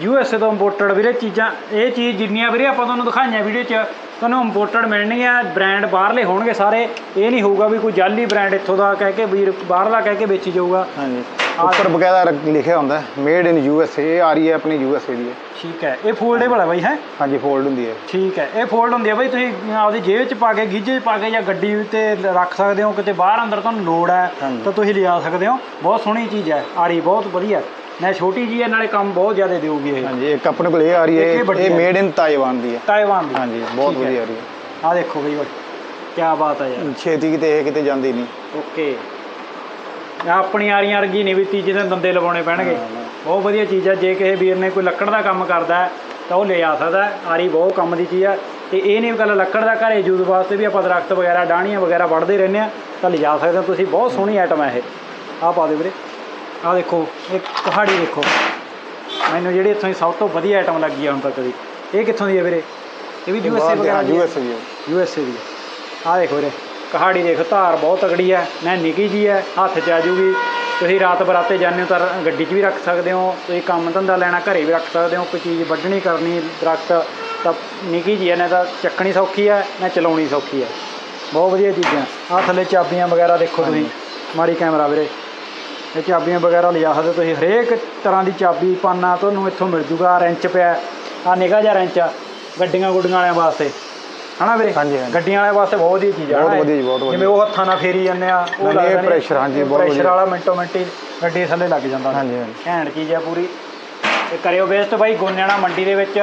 ਯੂ ਐਸ ਏ ਦੀ। ਤੋਂ ਇੰਪੋਰਟਡ ਵੀਰੇ ਚੀਜ਼ਾਂ ਇਹ ਚੀਜ਼ ਜਿੰਨੀਆਂ ਵੀਰੇ ਆਪਾਂ ਤੁਹਾਨੂੰ ਦਿਖਾਈਆਂ ਵੀਡੀਓ 'ਚ ਤੁਹਾਨੂੰ ਇੰਪੋਰਟਡ ਮਿਲਣਗੀਆਂ ਬ੍ਰਾਂਡ ਬਾਹਰਲੇ ਹੋਣਗੇ ਸਾਰੇ। ਇਹ ਨਹੀਂ ਹੋਊਗਾ ਵੀ ਕੋਈ ਜਾਲੀ ਬ੍ਰਾਂਡ ਇੱਥੋਂ ਦਾ ਕਹਿ ਕੇ ਵੀਰ ਬਾਹਰਲਾ ਕਹਿ ਕੇ ਵੇਚੀ ਜਾਊਗਾ। ਹਾਂਜੀ। ਉੱਪਰ ਬਕਾਇਦਾ ਲਿਖਿਆ ਹੁੰਦਾ made in U S A ਆ ਰਹੀ ਹੈ ਆਪਣੀ ਯੂ ਐਸ ਏ ਦੀ। ਹੈ ਠੀਕ ਹੈ। ਇਹ ਫੋਲਡੇਬਲ ਹੈ ਬਾਈ ਹੈ? ਹਾਂਜੀ ਫੋਲਡ ਹੁੰਦੀ ਹੈ। ਠੀਕ ਹੈ। ਇਹ ਫੋਲਡ ਹੁੰਦੀ ਹੈ ਬਾਈ ਤੁਸੀਂ ਆਪਦੀ ਜੇਬ 'ਚ ਪਾ ਕੇ ਗੀਜੇ 'ਚ ਪਾ ਕੇ ਜਾਂ ਗੱਡੀ ਤੇ ਰੱਖ ਸਕਦੇ ਹੋ ਕਿਤੇ ਬਾਹਰ ਅੰਦਰ ਤੁਹਾਨੂੰ ਲੋੜ ਹੈ। ਤਾਂ ਤੁਸੀਂ ਲਿਆ ਸਕਦੇ ਹੋ। ਬਹੁਤ ਸੋਹਣੀ ਚੀਜ਼ ਹੈ ਆਰੀ ਬਹੁਤ ਵਧੀਆ। ਨਾ ਛੋਟੀ ਜੀ ਹੈ ਨਾਲੇ ਕੰਮ ਬਹੁਤ ਜ਼ਿਆਦਾ ਦੇਊਗੀ ਇਹ। ਹਾਂਜੀ ਇੱਕ ਆਪਣੇ ਕੋਲ ਇਹ ਆ ਰਹੀ ਹੈ ਇੱਕ ਇਹ ਵੱਡੀ ਇਹ ਹੈ। ਮੇਡ ਇਨ ਤਾਇਵਾਨ ਦੀ ਹੈ ਤਾਇਵਾਨ ਦੀ। ਹਾਂਜੀ ਬਹੁਤ ਠੀਕ ਹੈ। ਵਧੀਆ ਆ ਰਹੀ ਹੈ। ਆਹ ਦੇਖੋ ਬਈ ਕੀ ਬਾਤ ਹੈ ਯਾਰ। ਛੇਤੀ ਕਿਤੇ ਇਹ ਕਿਤੇ ਜਾਂਦੀ ਨਹੀਂ। ਓਕੇ। ਆਪਣੀ ਆਰੀਆਂ ਵਰਗੀ ਨਹੀਂ ਵੀ ਤੀਜੇ ਦਿਨ ਦੰਦੇ ਲਵਾਉਣੇ ਪੈਣਗੇ। ਬਹੁਤ ਵਧੀਆ ਚੀਜ਼ ਹੈ ਜੇ ਕਿਸੇ ਵੀਰ ਨੇ ਕੋਈ ਲੱਕੜ ਦਾ ਕੰਮ ਕਰਦਾ ਹੈ ਤਾਂ ਉਹ ਲੈ ਆ ਸਕਦਾ ਹੈ। ਆਰੀ ਬਹੁਤ ਕੰਮ ਦੀ ਚੀਜ਼ ਹੈ ਤੇ ਇਹ ਨਹੀਂ ਗੱਲ ਲੱਕੜ ਦਾ ਘਰੇ ਯੂਜ਼ ਵਾਸਤੇ ਵੀ ਆਪਾਂ ਦਰਖਤ ਵਗੈਰਾ ਡਾਹਣੀਆਂ ਵਗੈਰਾ ਵੱਢਦੇ ਰਹਿੰਦੇ ਆ ਤਾਂ ਲਿਜਾ ਸਕਦੇ ਹੋ। ਤੁਸੀਂ ਬਹੁਤ ਸੋਹਣੀ ਆਈਟਮ ਹੈ ਇਹ। ਆਹ ਪਾ ਦਿਓ ਵੀਰੇ। ਆਹ ਦੇਖੋ ਇਹ ਕਹਾੜੀ ਦੇਖੋ। ਮੈਨੂੰ ਜਿਹੜੀ ਇੱਥੋਂ ਦੀ ਸਭ ਤੋਂ ਵਧੀਆ ਆਈਟਮ ਲੱਗੀ ਆ ਹੁਣ ਤੱਕ ਦੀ। ਇਹ ਕਿੱਥੋਂ ਦੀ ਹੈ ਵੀਰੇ? ਇਹ ਵੀ ਯੂਐਸਏ ਵਗੈਰਾ ਦੀ ਯੂ ਹੈ? ਐਸ ਏ ਦੀ ਯੂਐਸਏ ਦੀ। ਆਹ ਦੇਖੋ ਵੀਰੇ ਕਹਾੜੀ ਦੇਖ ਧਾਰ ਬਹੁਤ ਤਗੜੀ ਹੈ ਨਾ ਨਿੱਕੀ ਜੀ ਹੈ ਹੱਥ 'ਚ ਆ ਜੂਗੀ। ਤੁਸੀਂ ਰਾਤ ਬਰਾਤੇ ਜਾਂਦੇ ਹੋ ਤਾਂ ਗੱਡੀ 'ਚ ਵੀ ਰੱਖ ਸਕਦੇ ਹੋ ਤੁਸੀਂ ਕੰਮ ਧੰਦਾ ਲੈਣਾ ਘਰੇ ਵੀ ਰੱਖ ਸਕਦੇ ਹੋ ਕੋਈ ਚੀਜ਼ ਵੱਢਣੀ ਕਰਨੀ ਦਰਖਤ ਤਾਂ ਨਿੱਕੀ ਜੀ ਹੈ ਨਾ ਤਾਂ ਚੱਕਣੀ ਸੌਖੀ ਹੈ ਨਾ ਚਲਾਉਣੀ ਸੌਖੀ ਹੈ ਬਹੁਤ ਵਧੀਆ ਚੀਜ਼ਾਂ। ਆਹ ਥੱਲੇ ਚਾਬੀਆਂ ਵਗੈਰਾ ਦੇਖੋ ਤੁਸੀਂ ਮਾਰੀ ਕੈਮਰਾ ਵੀਰੇ। ਚਾਬੀਆਂ ਵਗੈਰਾ ਲਿਜਾ ਸਕਦੇ ਹੋ ਤੁਸੀਂ। ਹਰੇਕ ਤਰ੍ਹਾਂ ਦੀ ਚਾਬੀ ਪਾਨਾ ਤੁਹਾਨੂੰ ਇੱਥੋਂ ਮਿਲ ਜੂਗਾ। ਰੈਂਚ ਪਿਆ ਆ ਨਿਗਾਹ ਜਿਹਾ ਰੈਂਚ ਆ। ਗੱਡੀਆਂ ਗੁੱਡੀਆਂ ਵਾਲਿਆਂ ਵਾਸਤੇ। ਹਨਾ ਵੀਰੇ? ਹਾਂਜੀ, ਹਾਂਜੀ। ਗੱਡੀਆਂ ਵਾਲਿਆਂ ਵਾਸਤੇ ਬਹੁਤ ਵਧੀਆ ਚੀਜ਼ ਆ। ਬਹੁਤ? ਵਧੀਆ ਜੀ, ਬਹੁਤ ਵਧੀਆ। ਜਿਵੇਂ ਉਹ ਹੱਥਾਂ ਨਾਲ ਫੇਰੀ ਜਾਂਦੇ ਆ ਨਹੀਂ, ਇਹ ਲੱਗਦਾ ਨੀ। pressure, ਹਾਂਜੀ, ਬਹੁਤ ਵਧੀਆ। ਵਾਲਾ ਮਿੰਟੋ ਮਿੰਟੀ ਗੱਡੀ ਥੱਲੇ ਲੱਗ ਜਾਂਦਾ। ਹਾਂਜੀ, ਹਾਂਜੀ। ਘੈਂਟ ਚੀਜ਼ ਆ ਪੂਰੀ। ਤੇ ਕਰਿਓ ਵੇਸਟ ਬਾਈ ਗੋਨਿਆਣਾ ਮੰਡੀ ਦੇ ਵਿੱਚ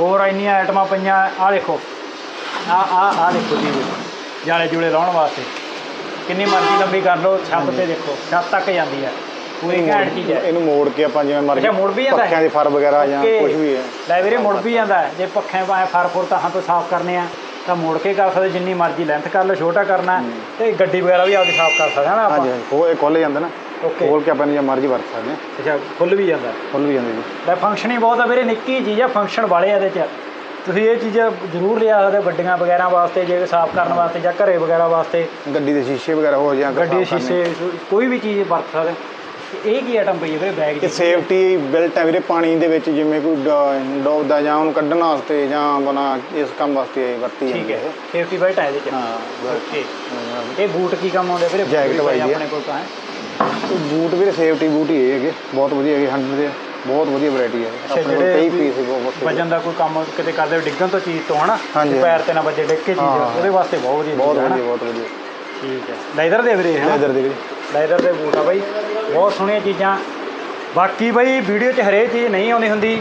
ਹੋਰ ਇੰਨੀਆਂ ਆਈਟਮਾਂ ਪਈਆਂ। ਆ ਦੇਖੋ। ਆ ਆ ਆ ਦੇਖੋ ਜੀ। ਜਾਲੇ ਜੂਲੇ ਲਾਉਣ ਵਾਸਤੇ। ਕਿੰਨੀ ਮਰਜ਼ੀ ਲੰਬੀ ਕਰ ਲਓ ਛੱਤ ਤੇ ਦੇਖੋ ਛੱਤ ਤੱਕ ਜਾਂਦੀ ਹੈ। ਪੂਰੀ ਘੈਂਟ ਚੀਜ਼ ਹੈ। ਇਹਨੂੰ ਮੋੜ ਕੇ ਆਪਾਂ ਜਿਵੇਂ ਮਰਜ਼ੀ ਅੱਛਾ, ਮੁੜ ਵੀ ਜਾਂਦਾ ਹੈ? ਪੱਖਿਆਂ ਦੇ ਫਰ ਵਗੈਰਾ ਜਾਂ। ਕੁਝ ਵੀ ਹੈ। ਲੈ ਵੀਰੇ ਮੁੜ ਵੀ ਜਾਂਦਾ ਹੈ। ਜੇ ਪੱਖੇ ਪਾਏ ਫਰ ਫੁਰ ਤਾਂ ਤੋਂ ਸਾਫ਼ ਕਰਨੇ ਆ ਤਾਂ ਮੁੜ ਕੇ ਕਰ ਸਕਦੇ ਜਿੰਨੀ ਮਰਜ਼ੀ ਲੈਂਥ ਕਰ ਲਓ ਛੋਟਾ ਕਰਨਾ ਹੈ, ਤੇ ਗੱਡੀ ਵਗੈਰਾ ਵੀ ਆਪਦੀ ਸਾਫ਼ ਕਰ ਸਕਦੇ ਹਾਂ ਨਾ ਆਪਾਂ। ਹਾਂਜੀ ਹਾਂਜੀ। ਉਹ ਇਹ ਖੋਲੇ ਜਾਂਦੇ ਨਾ। ਓਕੇ। ਖੋਲ ਕੇ ਆਪਾਂ ਜੇ ਮਰਜ਼ੀ ਵਰਤ ਸਕਦੇ ਹਾਂ। ਅੱਛਾ ਫੁੱਲ ਵੀ ਜਾਂਦਾ ਖੁੱਲ ਵੀ ਜਾਂਦੇ ਜੀ ਲੈ ਫੰਕਸ਼ਨ ਹੀ ਬਹੁਤ ਆ ਵੀਰੇ ਨਿੱਕੀ ਚੀਜ਼ ਆ ਫੰਕਸ਼ਨ ਵਾਲੇ ਆ ਇਹਦੇ ਚ। ਤੁਸੀਂ ਇਹ ਚੀਜ਼ ਜ਼ਰੂਰ ਲਿਆ ਸਕਦੇ ਗੱਡੀਆਂ ਵਗੈਰਾ ਵਾਸਤੇ ਜੇ ਸਾਫ਼ ਕਰਨ ਵਾਸਤੇ ਜਾਂ ਘਰੇ ਵਗੈਰਾ ਵਾਸਤੇ। ਗੱਡੀ ਦੇ ਸ਼ੀਸ਼ੇ ਵਗੈਰਾ ਹੋ ਜਾਂ ਗੱਡੀ ਦੇ ਸ਼ੀਸ਼ੇ ਕੋਈ ਵੀ ਚੀਜ਼ ਵਰਤ ਸਕਦੇ। ਇਹ ਕੀ ਆਈਟਮ ਪਈ ਹੈ ਵੀਰੇ ਬੈਗ ਕਿ ਸੇਫਟੀ ਬਿਲਟ ਹੈ ਵੀਰੇ ਪਾਣੀ ਦੇ ਵਿੱਚ ਜਿਵੇਂ ਕੋਈ ਡੋਬਦਾ ਜਾਂ ਉਹਨੂੰ ਕੱਢਣ ਵਾਸਤੇ ਜਾਂ ਬਣਾ ਇਸ ਕੰਮ ਵਾਸਤੇ ਵਰਤੀ ਠੀਕ ਜਾਂਦੀ ਹੈ ਹੈ। ਸੇਫਟੀ ਬੈਲਟ ਹੈ ਇਹਦੇ ਚ। ਹਾਂ। ਓਕੇ ਇਹ ਬੂਟ ਕੀ ਕੰਮ ਆਉਂਦੇ ਵੀਰੇ? ਵਾਲੀ ਹੈ। ਆਪਣੇ ਕੋਲ ਤਾਂ ਹੈ? ਬੂਟ ਵੀਰੇ ਸੇਫਟੀ ਬੂਟ ਹੀ ਹੈਗੇ ਬਹੁਤ ਵਧੀਆ ਹੈਗੇ 100 ਦੇ। ਬਹੁਤ ਵਧੀਆ ਵੈਰਾਈਟੀ ਹੈ। ਆਪਣੇ ਕੋਲ ਜਿਹੜੇ ਕਈ ਪੀਸ ਬਹੁਤ ਵਜਨ ਦਾ ਕੋਈ ਕੰਮ ਕਿਤੇ ਕਰਦੇ ਹੋ ਡਿੱਗਣ ਤੋਂ ਚੀਜ਼ ਤੋਂ ਹਨਾ? ਪੈਰ ਤੇ ਨਾ ਵੱਜੇ ਡਿੱਗ ਕੇ ਚੀਜ਼। ਉਹਦੇ ਵਾਸਤੇ ਬਹੁਤ ਵਧੀਆ ਬਹੁਤ ਵਧੀਆ ਬਹੁਤ ਵਧੀਆ। ਠੀਕ ਹੈ। ਲੈਦਰ ਦੇ ਵੀਰੇ ਲੈਦਰ ਦੇ ਵੀਰੇ ਲੈਦਰ ਦੇ ਬੂਟ ਆ ਬਾਈ ਬਹੁਤ ਸੋਹਣੀਆਂ ਚੀਜ਼ਾਂ। ਬਾਕੀ ਬਾਈ ਵੀਡੀਓ 'ਚ ਹਰੇਕ ਚੀਜ਼ ਨਹੀਂ ਆਉਂਦੀ ਹੁੰਦੀ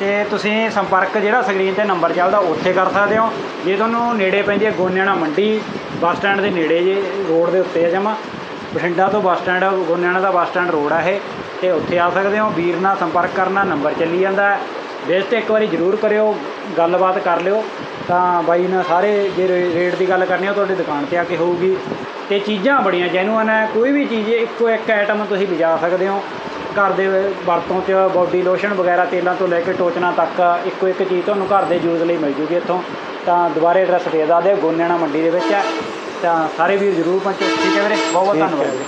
ਤੇ ਤੁਸੀਂ ਸੰਪਰਕ ਜਿਹੜਾ ਸਕਰੀਨ ਤੇ ਨੰਬਰ ਚੱਲਦਾ ਉੱਥੇ ਕਰ ਸਕਦੇ ਹੋ। ਜੇ ਤੁਹਾਨੂੰ ਨੇੜੇ ਪੈਂਦੀ ਹੈ ਗੋਨਿਆਣਾ ਮੰਡੀ ਬੱਸ ਸਟੈਂਡ ਦੇ ਨੇੜੇ ਜੇ ਰੋਡ ਦੇ ਉੱਤੇ ਆ ਜਮਾ ਬਠਿੰਡਾ ਤੋਂ ਬੱਸ ਸਟੈਂਡ ਗੋਨਿਆਣਾ ਦਾ ਬੱਸ ਸਟੈਂਡ ਰੋਡ ਆ ਇਹ। ਤੇ ਉੱਥੇ ਆ ਸਕਦੇ ਹੋ। ਵੀਰ ਨਾਲ ਸੰਪਰਕ ਕਰਨਾ ਨੰਬਰ ਚੱਲੀ ਜਾਂਦਾ ਹੈ। ਵਿਜ਼ਿਟ ਇੱਕ ਵਾਰੀ ਜ਼ਰੂਰ ਕਰਿਓ ਗੱਲਬਾਤ ਕਰ ਲਿਓ। ਤਾਂ ਬਾਈ ਨਾਲ ਸਾਰੇ ਜੇ ਰੇਟ ਦੀ ਗੱਲ ਕਰਨੀ ਉਹ ਤੁਹਾਡੀ ਦੁਕਾਨ ਤੇ ਆ ਕੇ ਹੋਊਗੀ। ਤੇ ਚੀਜ਼ਾਂ ਬੜੀਆਂ ਜੈਨੂਅਨ ਹੈ ਕੋਈ ਵੀ ਚੀਜ਼ ਇੱਕੋ ਇੱਕ ਆਈਟਮ ਤੁਸੀਂ ਲਿਜਾ ਸਕਦੇ ਹੋ। ਘਰ ਦੇ ਵਰਤੋਂ 'ਚ ਬਾਡੀ ਲੋਸ਼ਨ ਵਗੈਰਾ ਤੇਲਾਂ ਤੋਂ ਲੈ ਕੇ ਟੋਚਨਾ ਤੱਕ ਇੱਕੋ ਇੱਕ ਚੀਜ਼ ਤੁਹਾਨੂੰ ਘਰ ਦੇ ਯੂਜ਼ ਲਈ ਮਿਲ ਜੂਗੀ ਇੱਥੋਂ। ਤਾਂ ਦੁਬਾਰੇ ਐਡਰੈਸ ਦੇ ਦਾਂ ਦੇ ਗੋਨਿਆਣਾ ਮੰਡੀ ਦੇ ਵਿੱਚ ਹੈ। ਤਾਂ ਸਾਰੇ ਵੀਰ ਜ਼ਰੂਰ ਪਹੁੰਚੋ। ਠੀਕ ਹੈ ਵੀਰੇ ਬਹੁਤ ਬਹੁਤ ਹੈ ਧੰਨਵਾਦ।